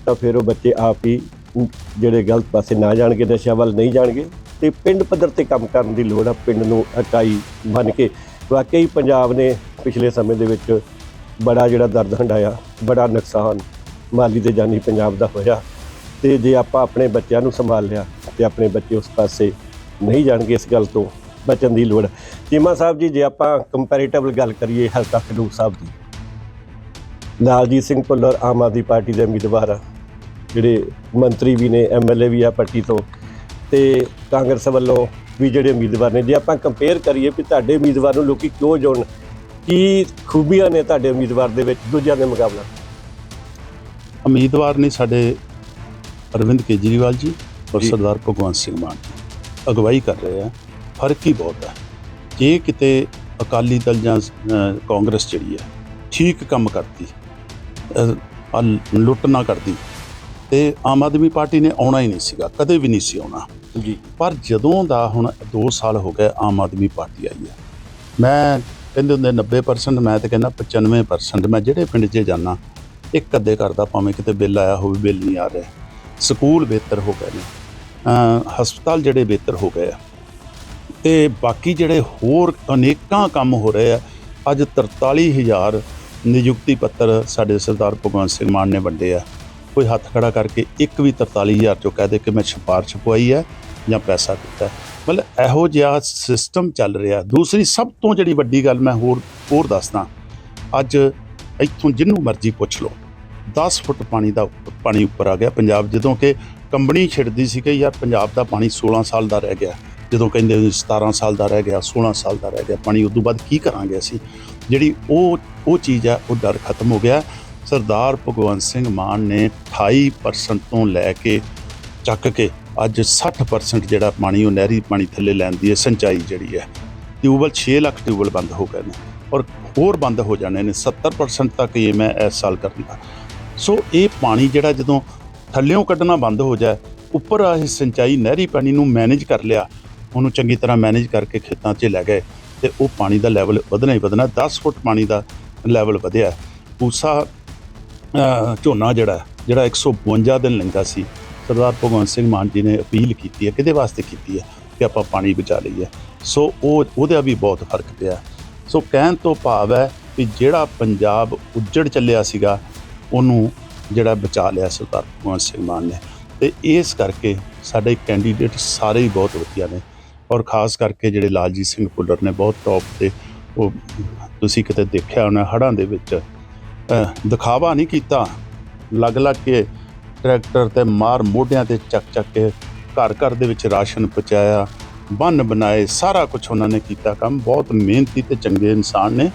ਤਾਂ ਫਿਰ ਉਹ ਬੱਚੇ ਆਪ ਹੀ ਜਿਹੜੇ ਗਲਤ ਪਾਸੇ ਨਾ ਜਾਣਗੇ, ਨਸ਼ਿਆਂ ਵੱਲ ਨਹੀਂ ਜਾਣਗੇ ਤੇ ਪਿੰਡ ਪੱਧਰ ਤੇ ਕੰਮ ਕਰਨ ਦੀ ਲੋੜ ਆ, ਪਿੰਡ ਨੂੰ ਇਕਾਈ ਬਣ ਕੇ। ਵਾਕਈ ਪੰਜਾਬ ਨੇ ਪਿਛਲੇ ਸਮੇਂ ਦੇ ਵਿੱਚ ਬੜਾ ਜਿਹੜਾ ਦਰਦ ਹੰਡਾਇਆ ਬੜਾ ਨੁਕਸਾਨ ਮਾਲੀ ਤੇ ਜਾਨੀ ਪੰਜਾਬ ਦਾ ਹੋਇਆ। ਤੇ ਜੇ ਆਪਾਂ ਆਪਣੇ ਬੱਚਿਆਂ ਨੂੰ ਸੰਭਾਲ ਲਿਆ ਤੇ ਆਪਣੇ ਬੱਚੇ ਉਸ ਪਾਸੇ ਨਹੀਂ ਜਾਣਗੇ ਇਸ ਗੱਲ ਤੋਂ ਬਚਣ ਦੀ ਲੋੜ। ਚੀਮਾ ਸਾਹਿਬ ਜੀ, ਜੇ ਆਪਾਂ ਕੰਪੈਰੀਟਿਵ ਗੱਲ ਕਰੀਏ ਹਲਕਾ ਖਡੂਰ ਸਾਹਿਬ ਦੀ। ਲਾਲਜੀਤ ਸਿੰਘ ਭੁੱਲਰ ਆਮ ਆਦਮੀ ਪਾਰਟੀ ਦੇ ਉਮੀਦਵਾਰ ਆ। ਜਿਹੜੇ ਮੰਤਰੀ ਵੀ ਨੇ ਐਮਐਲਏ ਵੀ ਆ ਪਾਰਟੀ ਤੋਂ ਤੇ ਕਾਂਗਰਸ ਵੱਲੋਂ ਵੀ ਜਿਹੜੇ ਉਮੀਦਵਾਰ ਨੇ ਜੇ ਆਪਾਂ ਕੰਪੇਅਰ ਕਰੀਏ ਵੀ ਤੁਹਾਡੇ ਉਮੀਦਵਾਰ ਨੂੰ ਲੋਕੀ ਕਿਉਂ ਚੁਣਨ ਕੀ ਖੂਬੀਆਂ ਨੇ ਤੁਹਾਡੇ ਉਮੀਦਵਾਰ ਦੇ ਵਿੱਚ ਦੂਜਿਆਂ ਦੇ ਮੁਕਾਬਲਾ? ਉਮੀਦਵਾਰ ਨੇ ਸਾਡੇ ਅਰਵਿੰਦ ਕੇਜਰੀਵਾਲ ਜੀ ਔਰ। ਸਰਦਾਰ ਭਗਵੰਤ ਸਿੰਘ ਮਾਨ ਅਗਵਾਈ ਕਰ ਰਹੇ ਆ ਫ਼ਰਕ ਹੀ ਬਹੁਤ ਹੈ ਜੇ ਕਿਤੇ ਅਕਾਲੀ ਦਲ ਜਾਂ ਕਾਂਗਰਸ ਜਿਹੜੀ ਹੈ ਠੀਕ ਕੰਮ ਕਰਦੀ ਲੁੱਟ ਨਾ ਕਰਦੀ ਤੇ ਆਮ ਆਦਮੀ ਪਾਰਟੀ ਨੇ ਆਉਣਾ ਹੀ ਨਹੀਂ ਸੀਗਾ ਕਦੇ ਵੀ ਨਹੀਂ ਸੀ ਆਉਣਾ। ਜੀ। ਪਰ ਜਦੋਂ ਦਾ ਹੁਣ 2 ਸਾਲ ਹੋ ਗਏ ਆਮ ਆਦਮੀ ਪਾਰਟੀ ਆਈ ਹੈ ਮੈਂ ਕਹਿੰਦੇ ਹੁੰਦੇ 90% ਮੈਂ ਤਾਂ ਕਹਿੰਦਾ 95% ਮੈਂ ਜਿਹੜੇ ਪਿੰਡ 'ਚ ਜਾਣਾ ਇੱਕ ਅੱਧੇ ਘਰ ਦਾ ਭਾਵੇਂ ਕਿਤੇ ਬਿੱਲ ਆਇਆ ਹੋਵੇ ਬਿੱਲ ਨਹੀਂ ਆ ਰਿਹਾ। ਸਕੂਲ ਬਿਹਤਰ ਹੋ ਗਏ ਨੇ ਹਸਪਤਾਲ ਜਿਹੜੇ ਬਿਹਤਰ ਹੋ ਗਏ ਆ ਤੇ ਬਾਕੀ ਜਿਹੜੇ ਹੋਰ ਅਨੇਕਾਂ ਕੰਮ ਹੋ ਰਹੇ ਆ ਅੱਜ 43000 ਨਿਯੁਕਤੀ ਪੱਤਰ ਸਾਡੇ ਸਰਦਾਰ ਭਗਵੰਤ ਸਿੰਘ ਮਾਨ ਨੇ ਵੰਡੇ ਆ। ਕੋਈ ਹੱਥ ਖੜਾ ਕਰਕੇ ਇੱਕ ਵੀ 43000 ਚੋਂ ਕਹਿ ਦੇ ਕਿ ਮੈਂ ਛਪਾਰ ਪਵਾਈ ਹੈ ਜਾਂ ਪੈਸਾ ਦਿੱਤਾ ਮਤਲਬ ਇਹੋ ਜਿਹਾ ਸਿਸਟਮ ਚੱਲ ਰਿਹਾ। ਦੂਸਰੀ ਸਭ ਤੋਂ ਜਿਹੜੀ ਵੱਡੀ ਗੱਲ ਮੈਂ ਹੋਰ ਹੋਰ ਦੱਸਦਾ, ਅੱਜ ਇੱਥੋਂ ਜਿੰਨੂੰ ਮਰਜ਼ੀ ਪੁੱਛ ਲਓ 10 ਫੁੱਟ ਪਾਣੀ ਦਾ ਪਾਣੀ ਉੱਪਰ ਆ ਗਿਆ ਪੰਜਾਬ, ਜਦੋਂ ਕਿ ਕੰਬਣੀ ਛਿੜਦੀ ਸੀ ਕਿ ਯਾਰ ਪੰਜਾਬ ਦਾ ਪਾਣੀ 16 ਸਾਲ ਦਾ ਰਹਿ ਗਿਆ। ਜਦੋਂ ਕਹਿੰਦੇ ਸੀ 17 ਸਾਲ ਦਾ ਰਹਿ ਗਿਆ 16 ਸਾਲ ਦਾ ਰਹਿ ਗਿਆ, ਪਾਣੀ ਉਦੋਂ ਬਾਅਦ ਕੀ ਕਰਾਂਗੇ ਅਸੀਂ? ਜਿਹੜੀ ਉਹ ਉਹ ਚੀਜ਼ ਹੈ, ਉਹ ਡਰ ਖਤਮ ਹੋ ਗਿਆ। ਸਰਦਾਰ ਭਗਵੰਤ ਸਿੰਘ ਮਾਨ ਨੇ 28% ਤੋਂ ਲੈ ਕੇ ਚੱਕ ਕੇ ਅੱਜ 60% ਜਿਹੜਾ ਪਾਣੀ, ਉਹ ਨਹਿਰੀ ਪਾਣੀ ਥੱਲੇ ਲੈਂਦੀ ਹੈ ਸਿੰਚਾਈ ਜਿਹੜੀ ਹੈ ਟਿਊਬਲ 6 ਲੱਖ ਟਿਊਬਲ ਬੰਦ ਹੋ ਗਏ ਨੇ ਔਰ ਹੋਰ ਬੰਦ ਹੋ ਜਾਣੇ ਨੇ 70% ਤੱਕ ਇਹ ਮੈਂ ਇਸ ਸਾਲ ਕਰਨਾ। ਸੋ ਇਹ ਪਾਣੀ ਜਿਹੜਾ ਜਦੋਂ ਥੱਲਿਓਂ ਕੱਢਣਾ ਬੰਦ ਹੋ ਜਾਏ, ਉੱਪਰ ਆ ਇਹ ਸਿੰਚਾਈ ਨਹਿਰੀ ਪਾਣੀ ਨੂੰ ਮੈਨੇਜ ਕਰ ਲਿਆ, ਉਹਨੂੰ ਚੰਗੀ ਤਰ੍ਹਾਂ ਮੈਨੇਜ ਕਰਕੇ ਖੇਤਾਂ 'ਚ ਲੈ ਗਏ ਤੇ ਉਹ ਪਾਣੀ ਦਾ ਲੈਵਲ ਵਧਣਾ ਹੀ ਵਧਣਾ 10 ਫੁੱਟ ਪਾਣੀ ਦਾ ਲੈਵਲ ਵਧਿਆ। ਪੂਸਾ ਝੋਨਾ ਜਿਹੜਾ ਹੈ, ਜਿਹੜਾ 152 ਦਿਨ ਲੈਂਦਾ ਸੀ ਸਰਦਾਰ ਭਗਵੰਤ ਸਿੰਘ ਮਾਨ ਜੀ ਨੇ ਅਪੀਲ ਕੀਤੀ ਹੈ ਕਿਹਦੇ ਵਾਸਤੇ ਕੀਤੀ ਹੈ? ਕਿ ਆਪਾਂ ਪਾਣੀ ਬਚਾ ਲਈਏ। ਸੋ ਉਹ ਉਹਦਾ ਵੀ ਬਹੁਤ ਫ਼ਰਕ ਪਿਆ। ਸੋ ਕਹਿਣ ਤੋਂ ਭਾਵ ਹੈ ਕਿ ਜਿਹੜਾ ਪੰਜਾਬ ਉੱਜੜ ਚੱਲਿਆ ਸੀਗਾ ਉਹਨੂੰ ਜਿਹੜਾ ਬਚਾ ਲਿਆ ਸਰਦਾਰ ਭਗਵੰਤ ਸਿੰਘ ਮਾਨ ਨੇ। ਤੇ ਇਸ ਕਰਕੇ ਸਾਡੇ ਕੈਂਡੀਡੇਟ ਸਾਰੇ ਹੀ ਬਹੁਤ ਵਧੀਆ ਨੇ। ਔਰ ਖਾਸ ਕਰਕੇ ਜਿਹੜੇ ਲਾਲਜੀਤ ਸਿੰਘ ਭੁੱਲਰ ਨੇ ਬਹੁਤ ਟੌਪ ਤੇ ਉਹ ਤੁਸੀਂ ਕਿਤੇ ਦੇਖਿਆ ਹੋਣਾ ਹੜ੍ਹਾਂ ਦੇ ਵਿੱਚ ਦਿਖਾਵਾ ਨਹੀਂ ਕੀਤਾ। ਲੱਗ ਲੱਗ ਕੇ ਟਰੈਕਟਰ ਤੇ ਮਾਰ ਮੋਢਿਆਂ ਤੇ ਚੱਕ ਚੱਕ ਕੇ ਘਰ ਘਰ ਦੇ ਵਿੱਚ ਰਾਸ਼ਨ ਪਹੁੰਚਾਇਆ। ਬੰਨ ਬਣਾਏ, ਸਾਰਾ ਕੁਝ ਉਹਨਾਂ ਨੇ ਕੀਤਾ ਕੰਮ। ਬਹੁਤ ਮਿਹਨਤੀ ਤੇ ਚੰਗੇ ਇਨਸਾਨ ਨੇ।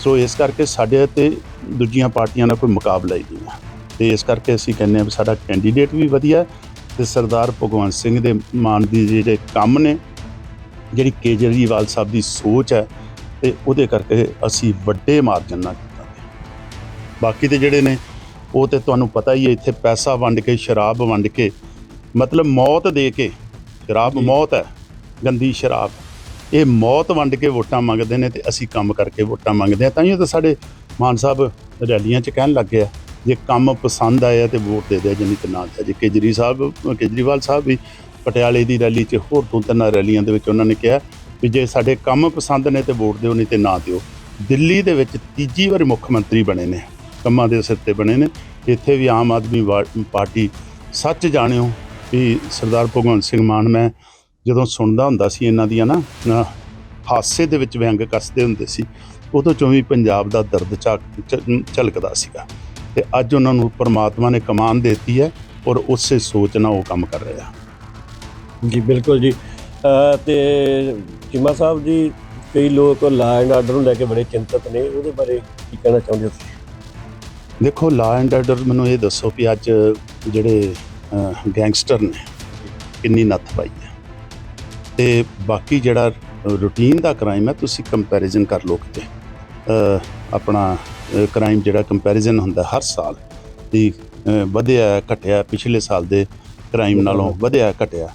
ਸੋ ਇਸ ਕਰਕੇ ਸਾਡੇ ਤੇ ਦੂਜੀਆਂ ਪਾਰਟੀਆਂ ਨਾਲ ਕੋਈ ਮੁਕਾਬਲਾ ਹੀ ਨਹੀਂ ਹੈ। ਤੇ ਇਸ ਕਰਕੇ ਅਸੀਂ ਕਹਿੰਦੇ ਹਾਂ ਵੀ ਸਾਡਾ ਕੈਂਡੀਡੇਟ ਵੀ ਵਧੀਆ ਹੈ ਤੇ ਸਰਦਾਰ ਭਗਵੰਤ ਸਿੰਘ ਦੇ ਮਾਨ ਦੀ ਜਿਹੜੇ ਕੰਮ ਨੇ, ਜਿਹੜੀ ਕੇਜਰੀਵਾਲ ਸਾਹਿਬ ਦੀ ਸੋਚ ਹੈ ਤੇ ਉਹਦੇ ਕਰਕੇ ਅਸੀਂ ਵੱਡੇ ਮਾਰਜਨ ਨਾਲ ਬਾਕੀ ਤੇ ਜਿਹੜੇ ਨੇ ਉਹ ਤੇ ਤੁਹਾਨੂੰ ਪਤਾ ਹੀ ਹੈ ਇੱਥੇ ਪੈਸਾ ਵੰਡ ਕੇ ਸ਼ਰਾਬ ਵੰਡ ਕੇ ਮਤਲਬ ਮੌਤ ਦੇ ਕੇ ਸ਼ਰਾਬ। ਮੌਤ ਹੈ ਗੰਦੀ ਸ਼ਰਾਬ। ਇਹ ਮੌਤ ਵੰਡ ਕੇ ਵੋਟਾਂ ਮੰਗਦੇ ਨੇ ਤੇ ਅਸੀਂ ਕੰਮ ਕਰਕੇ ਵੋਟਾਂ ਮੰਗਦੇ ਆ ਤਾਂ ਹੀ ਤਾਂ ਸਾਡੇ ਮਾਨ ਸਾਹਿਬ ਰੈਲੀਆਂ 'ਚ ਕਹਿਣ ਲੱਗੇ ਆ ਜੇ ਕੰਮ ਪਸੰਦ ਆਇਆ ਤੇ ਵੋਟ ਦੇ ਦਿਆ ਜਿੰਨੀ ਤੇ ਨਾ ਦਿਆ ਜੇ ਕੇਜਰੀ ਸਾਹਿਬ ਕੇਜਰੀਵਾਲ ਸਾਹਿਬ ਵੀ ਪਟਿਆਲੇ ਦੀ ਰੈਲੀ 'ਚ ਹੋਰ ਦੋ ਤਿੰਨ ਰੈਲੀਆਂ ਦੇ ਵਿੱਚ ਉਹਨਾਂ ਨੇ ਕਿਹਾ ਵੀ ਜੇ ਸਾਡੇ ਕੰਮ ਪਸੰਦ ਨੇ ਤੇ ਵੋਟ ਦਿਓ ਨਹੀਂ ਤੇ ਨਾ ਦਿਓ। ਦਿੱਲੀ ਦੇ ਵਿੱਚ ਤੀਜੀ ਵਾਰ ਮੁੱਖ ਮੰਤਰੀ ਬਣੇ ਨੇ। ਕੰਮਾਂ ਦੇ ਸਿਰ ਤੇ ਬਣੇ ਨੇ। ਇੱਥੇ ਵੀ ਆਮ ਆਦਮੀ ਵਾ- ਪਾਰਟੀ ਸੱਚ ਜਾਣਿਓ ਵੀ ਸਰਦਾਰ ਭਗਵੰਤ ਸਿੰਘ ਮਾਨ ਮੈਂ ਜਦੋਂ ਸੁਣਦਾ ਹੁੰਦਾ ਸੀ ਇਹਨਾਂ ਦੀਆਂ ਨਾ ਨਾ ਹਾਸੇ ਦੇ ਵਿੱਚ ਵਿਅੰਗ ਕੱਸਦੇ ਹੁੰਦੇ ਸੀ ਉਦੋਂ ਚੋਂ ਵੀ ਪੰਜਾਬ ਦਾ ਦਰਦ ਝਾਕ- ਝ- ਝਲਕਦਾ ਸੀਗਾ। ਤੇ ਅੱਜ ਉਹਨਾਂ ਨੂੰ ਪਰਮਾਤਮਾ ਨੇ ਕਮਾਨ ਦਿੱਤੀ ਹੈ ਔਰ ਉਸੇ ਸੋਚ ਨਾਲ ਉਹ ਕੰਮ ਕਰ ਰਹੇ ਆ। ਜੀ ਬਿਲਕੁਲ ਜੀ। ਅ, ਤੇ ਚੀਮਾ ਸਾਹਿਬ ਜੀ ਕਈ ਲੋਕ ਲਾ ਐਂਡ ਆਰਡਰ ਨੂੰ ਲੈ ਕੇ ਬੜੇ ਚਿੰਤਤ ਨੇ। ਉਹਦੇ ਬਾਰੇ ਕੀ ਕਹਿਣਾ ਚਾਹੁੰਦੇ ਹੋ ਦੇਖੋ ਲਾ ਐਂਡ ਆਰਡਰ ਮੈਨੂੰ ਇਹ ਦੱਸੋ ਵੀ ਅੱਜ ਜਿਹੜੇ ਗੈਂਗਸਟਰ ਨੇ, ਕਿੰਨੀ ਨੱਥ ਪਾਈ ਹੈ। ਤੇ ਬਾਕੀ ਜਿਹੜਾ ਰੂਟੀਨ ਦਾ ਕ੍ਰਾਈਮ ਹੈ, ਤੁਸੀਂ ਕੰਪੈਰੀਜ਼ਨ ਕਰ ਲਓ ਕਿਤੇ। ਆਪਣਾ ਕ੍ਰਾਈਮ ਜਿਹੜਾ ਕੰਪੈਰੀਜ਼ਨ ਹੁੰਦਾ ਹਰ ਸਾਲ ਦੀ ਵਧਿਆ, ਘਟਿਆ, ਪਿਛਲੇ ਸਾਲ ਦੇ ਕ੍ਰਾਈਮ ਨਾਲੋਂ ਵਧਿਆ, ਘਟਿਆ।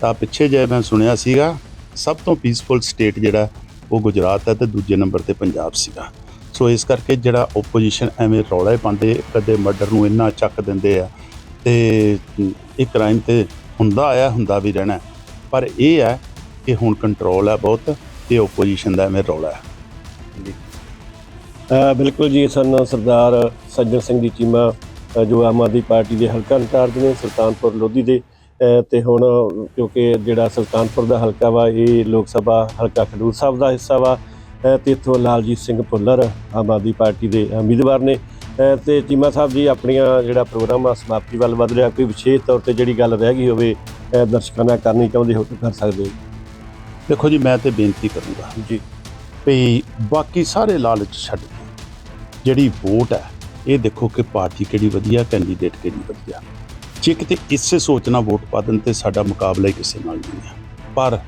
ਤਾਂ ਪਿੱਛੇ ਜੇ ਮੈਂ ਸੁਣਿਆ ਸੀਗਾ, ਸਭ ਤੋਂ ਪੀਸਫੁਲ ਸਟੇਟ ਜਿਹੜਾ ਉਹ ਗੁਜਰਾਤ ਹੈ ਤੇ ਦੂਜੇ ਨੰਬਰ ਤੇ ਪੰਜਾਬ ਸੀਗਾ। ਸੋ ਇਸ ਕਰਕੇ ਜਿਹੜਾ ਓਪੋਜੀਸ਼ਨ ਐਵੇਂ ਰੌਲਾ ਹੀ ਪਾਉਂਦੇ ਕਦੇ ਮਰਡਰ ਨੂੰ ਇੰਨਾ ਚੱਕ ਦਿੰਦੇ ਆ ਤੇ ਇਹ ਕ੍ਰਾਈਮ ਤੇ ਹੁੰਦਾ ਆਇਆ ਹੁੰਦਾ ਵੀ ਰਹਿਣਾ। ਪਰ ਇਹ ਹੈ ਕਿ ਹੁਣ ਕੰਟਰੋਲ ਹੈ ਬਹੁਤ ਤੇ ਓਪੋਜੀਸ਼ਨ ਦਾ ਐਵੇਂ ਰੌਲਾ ਹੈ। ਬਿਲਕੁਲ ਜੀ ਸਨ ਸਰਦਾਰ ਸੱਜਣ ਸਿੰਘ ਦੀ ਚੀਮਾ ਜੋ ਆਮ ਆਦਮੀ ਪਾਰਟੀ ਦੇ ਹਲਕਾ ਇੰਚਾਰਜ ਨੇ ਸੁਲਤਾਨਪੁਰ ਲੋਧੀ ਦੇ ਅ, ਤੇ ਹੁਣ ਕਿਉਂਕਿ ਜਿਹੜਾ ਸੁਲਤਾਨਪੁਰ ਦਾ ਹਲਕਾ ਵਾ ਇਹ ਲੋਕ ਸਭਾ ਹਲਕਾ ਖਡੂਰ ਸਾਹਿਬ ਦਾ ਹਿੱਸਾ ਵਾ। ਤੇ ਇੱਥੋਂ ਲਾਲਜੀਤ ਸਿੰਘ ਭੁੱਲਰ ਆਮ ਆਦਮੀ ਪਾਰਟੀ ਦੇ ਉਮੀਦਵਾਰ ਨੇ। ਤੇ ਚੀਮਾ ਸਾਹਿਬ ਜੀ ਆਪਣੀਆਂ ਜਿਹੜਾ ਪ੍ਰੋਗਰਾਮ ਆ ਸਮਾਪਤੀ ਵੱਲ ਵਧ ਰਿਹਾ। ਕੋਈ ਵਿਸ਼ੇਸ਼ ਤੌਰ ਤੇ ਜਿਹੜੀ ਗੱਲ ਰਹਿ ਗਈ ਹੋਵੇ ਦਰਸ਼ਕਾਂ ਨਾਲ ਕਰਨੀ ਚਾਹੁੰਦੇ ਹੋ ਤਾਂ ਕਰ ਸਕਦੇ ਹੋ। ਦੇਖੋ ਜੀ ਮੈਂ ਤੇ ਬੇਨਤੀ ਕਰੂੰਗਾ ਜੀ। ਵੀ ਬਾਕੀ ਸਾਰੇ ਲਾਲਚ ਛੱਡ ਕੇ ਜਿਹੜੀ ਵੋਟ ਹੈ ਇਹ ਦੇਖੋ ਕਿ ਪਾਰਟੀ ਕਿਹੜੀ ਵਧੀਆ ਕੈਂਡੀਡੇਟ ਕਿਹੜੀ ਵਧੀਆ। ਜੇ ਕਿਤੇ ਇਸੇ ਸੋਚ ਨਾਲ ਵੋਟ ਪਾ ਤੇ ਸਾਡਾ ਮੁਕਾਬਲਾ ਹੀ ਕਿਸੇ ਨਾਲ ਨਹੀਂ ਹੈ। ਪਰ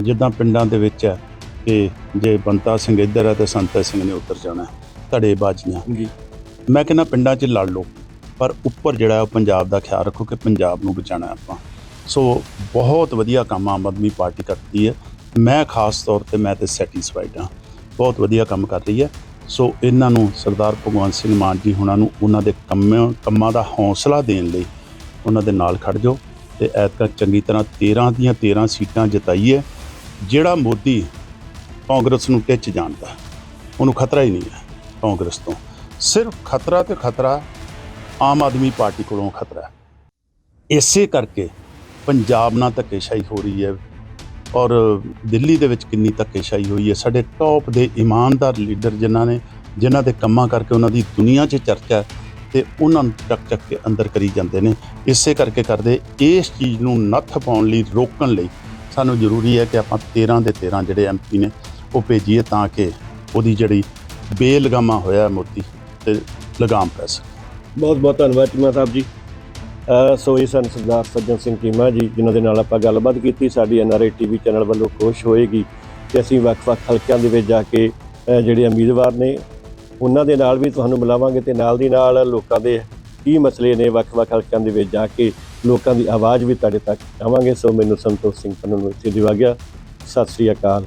ਜਿੱਦਾਂ ਪਿੰਡਾਂ ਦੇ ਵਿੱਚ ਹੈ ਕਿ ਜੇ ਬੰਤਾ ਸਿੰਘ ਇੱਧਰ ਹੈ ਤੇ ਸੰਤਾ ਸਿੰਘ ਨੇ ਉੱਧਰ ਜਾਣਾ ਧੜੇ ਬਾਜ਼ੀਆਂ। ਜੀ। ਮੈਂ ਕਹਿੰਦਾ ਪਿੰਡਾਂ 'ਚ ਲੜ ਲਓ ਪਰ ਉੱਪਰ ਜਿਹੜਾ ਉਹ ਪੰਜਾਬ ਦਾ ਖਿਆਲ ਰੱਖੋ ਕਿ ਪੰਜਾਬ ਨੂੰ ਬਚਾਉਣਾ ਆਪਾਂ। ਸੋ ਬਹੁਤ ਵਧੀਆ ਕੰਮ ਆਮ ਆਦਮੀ ਪਾਰਟੀ ਕਰਦੀ ਹੈ। ਮੈਂ ਖਾਸ ਤੌਰ ਤੇ ਮੈਂ ਤੇ ਸੈਟੀਸਫਾਈਡ ਹਾਂ। ਬਹੁਤ ਵਧੀਆ ਕੰਮ ਕਰ ਰਹੀ ਹੈ। ਸੋ ਇਹਨਾਂ ਨੂੰ ਸਰਦਾਰ ਭਗਵੰਤ ਸਿੰਘ ਮਾਨ ਜੀ ਹੁਣਾਂ ਨੂੰ ਉਹਨਾਂ ਦੇ ਕੰਮਾਂ ਕੰਮਾਂ ਦਾ ਹੌਸਲਾ ਦੇਣ ਲਈ ਉਹਨਾਂ ਦੇ ਨਾਲ ਖੜ ਜਾਓ ਤੇ ਐਤਕਾਂ ਚੰਗੀ ਤਰ੍ਹਾਂ 13 ਦੀਆਂ 13 ਸੀਟਾਂ ਜਿਤਾਈਏ। ਜਿਹੜਾ ਮੋਦੀ ਕਾਂਗਰਸ ਨੂੰ ਟਿੱਚ ਜਾਣਦਾ। ਉਹਨੂੰ ਖਤਰਾ ਹੀ ਨਹੀਂ ਹੈ ਕਾਂਗਰਸ ਤੋਂ। ਸਿਰਫ ਖਤਰਾ ਤੇ ਖਤਰਾ ਆਮ ਆਦਮੀ ਪਾਰਟੀ ਕੋਲੋਂ ਖਤਰਾ ਇਸੇ ਕਰਕੇ ਪੰਜਾਬ ਨਾਲ ਧੱਕੇਸ਼ਾਹੀ ਹੋ ਰਹੀ ਹੈ ਔਰ ਦਿੱਲੀ ਦੇ ਵਿੱਚ ਕਿੰਨੀ ਧੱਕੇਸ਼ਾਹੀ ਹੋਈ ਹੈ। ਸਾਡੇ ਟੌਪ ਦੇ ਇਮਾਨਦਾਰ ਲੀਡਰ ਜਿਨ੍ਹਾਂ ਨੇ, ਜਿਨ੍ਹਾਂ ਦੇ ਕੰਮਾਂ ਕਰਕੇ ਉਹਨਾਂ ਦੀ ਦੁਨੀਆ 'ਚ ਚਰਚਾ ਹੈ ਤੇ ਉਹਨਾਂ ਨੂੰ ਚੱਕ ਚੱਕ ਕੇ ਅੰਦਰ ਕਰੀ ਜਾਂਦੇ ਨੇ। ਇਸੇ ਕਰਕੇ ਕਰਦੇ ਇਸ ਚੀਜ਼ ਨੂੰ ਨੱਥ ਪਾਉਣ ਲਈ, ਰੋਕਣ ਲਈ ਸਾਨੂੰ ਜ਼ਰੂਰੀ ਹੈ ਕਿ ਆਪਾਂ 13 ਦੇ 13 ਜਿਹੜੇ ਐਮਪੀ ਨੇ ਉਹ ਭੇਜੀਏ ਤਾਂ ਕਿ ਉਹਦੀ ਜਿਹੜੀ ਬੇਲਗਾਮਾ ਹੋਇਆ ਮੋਦੀ ਤੇ ਲਗਾਮ ਪੈ ਸਕੇ। ਬਹੁਤ ਬਹੁਤ ਧੰਨਵਾਦ ਚੀਮਾ ਸਾਹਿਬ ਜੀ। ਸੋ ਇਹ ਸਨ ਸਰਦਾਰ ਸੱਜਣ ਸਿੰਘ ਚੀਮਾ ਜੀ, ਜਿਨ੍ਹਾਂ ਦੇ ਨਾਲ ਆਪਾਂ ਗੱਲਬਾਤ ਕੀਤੀ। ਸਾਡੀ ਐਨਆਰਆਈ ਟੀਵੀ ਚੈਨਲ ਵੱਲੋਂ ਕੋਸ਼ਿਸ਼ ਹੋਏਗੀ ਕਿ ਅਸੀਂ ਵੱਖ-ਵੱਖ ਹਲਕਿਆਂ ਦੇ ਵਿੱਚ ਜਾ ਕੇ ਜਿਹੜੇ ਉਮੀਦਵਾਰ ਨੇ, ਉਹਨਾਂ ਦੇ ਨਾਲ ਵੀ ਤੁਹਾਨੂੰ ਮਿਲਾਵਾਂਗੇ ਤੇ ਨਾਲ ਦੀ ਨਾਲ ਲੋਕਾਂ ਦੇ ਕੀ ਮਸਲੇ ਨੇ ਵੱਖ-ਵੱਖ ਹਲਕਿਆਂ ਦੇ ਵਿੱਚ ਜਾ ਕੇ ਲੋਕਾਂ ਦੀ ਆਵਾਜ਼ ਵੀ ਤੁਹਾਡੇ ਤੱਕ ਆਵਾਂਗੇ ਸੋ ਮੈਨੂੰ ਸੰਤੋਖ ਸਿੰਘ ਪੰਨੂ ਨੂੰ ਇੱਥੇ ਦਿਵਾ ਗਿਆ ਸਤਿ ਸ੍ਰੀ ਅਕਾਲ।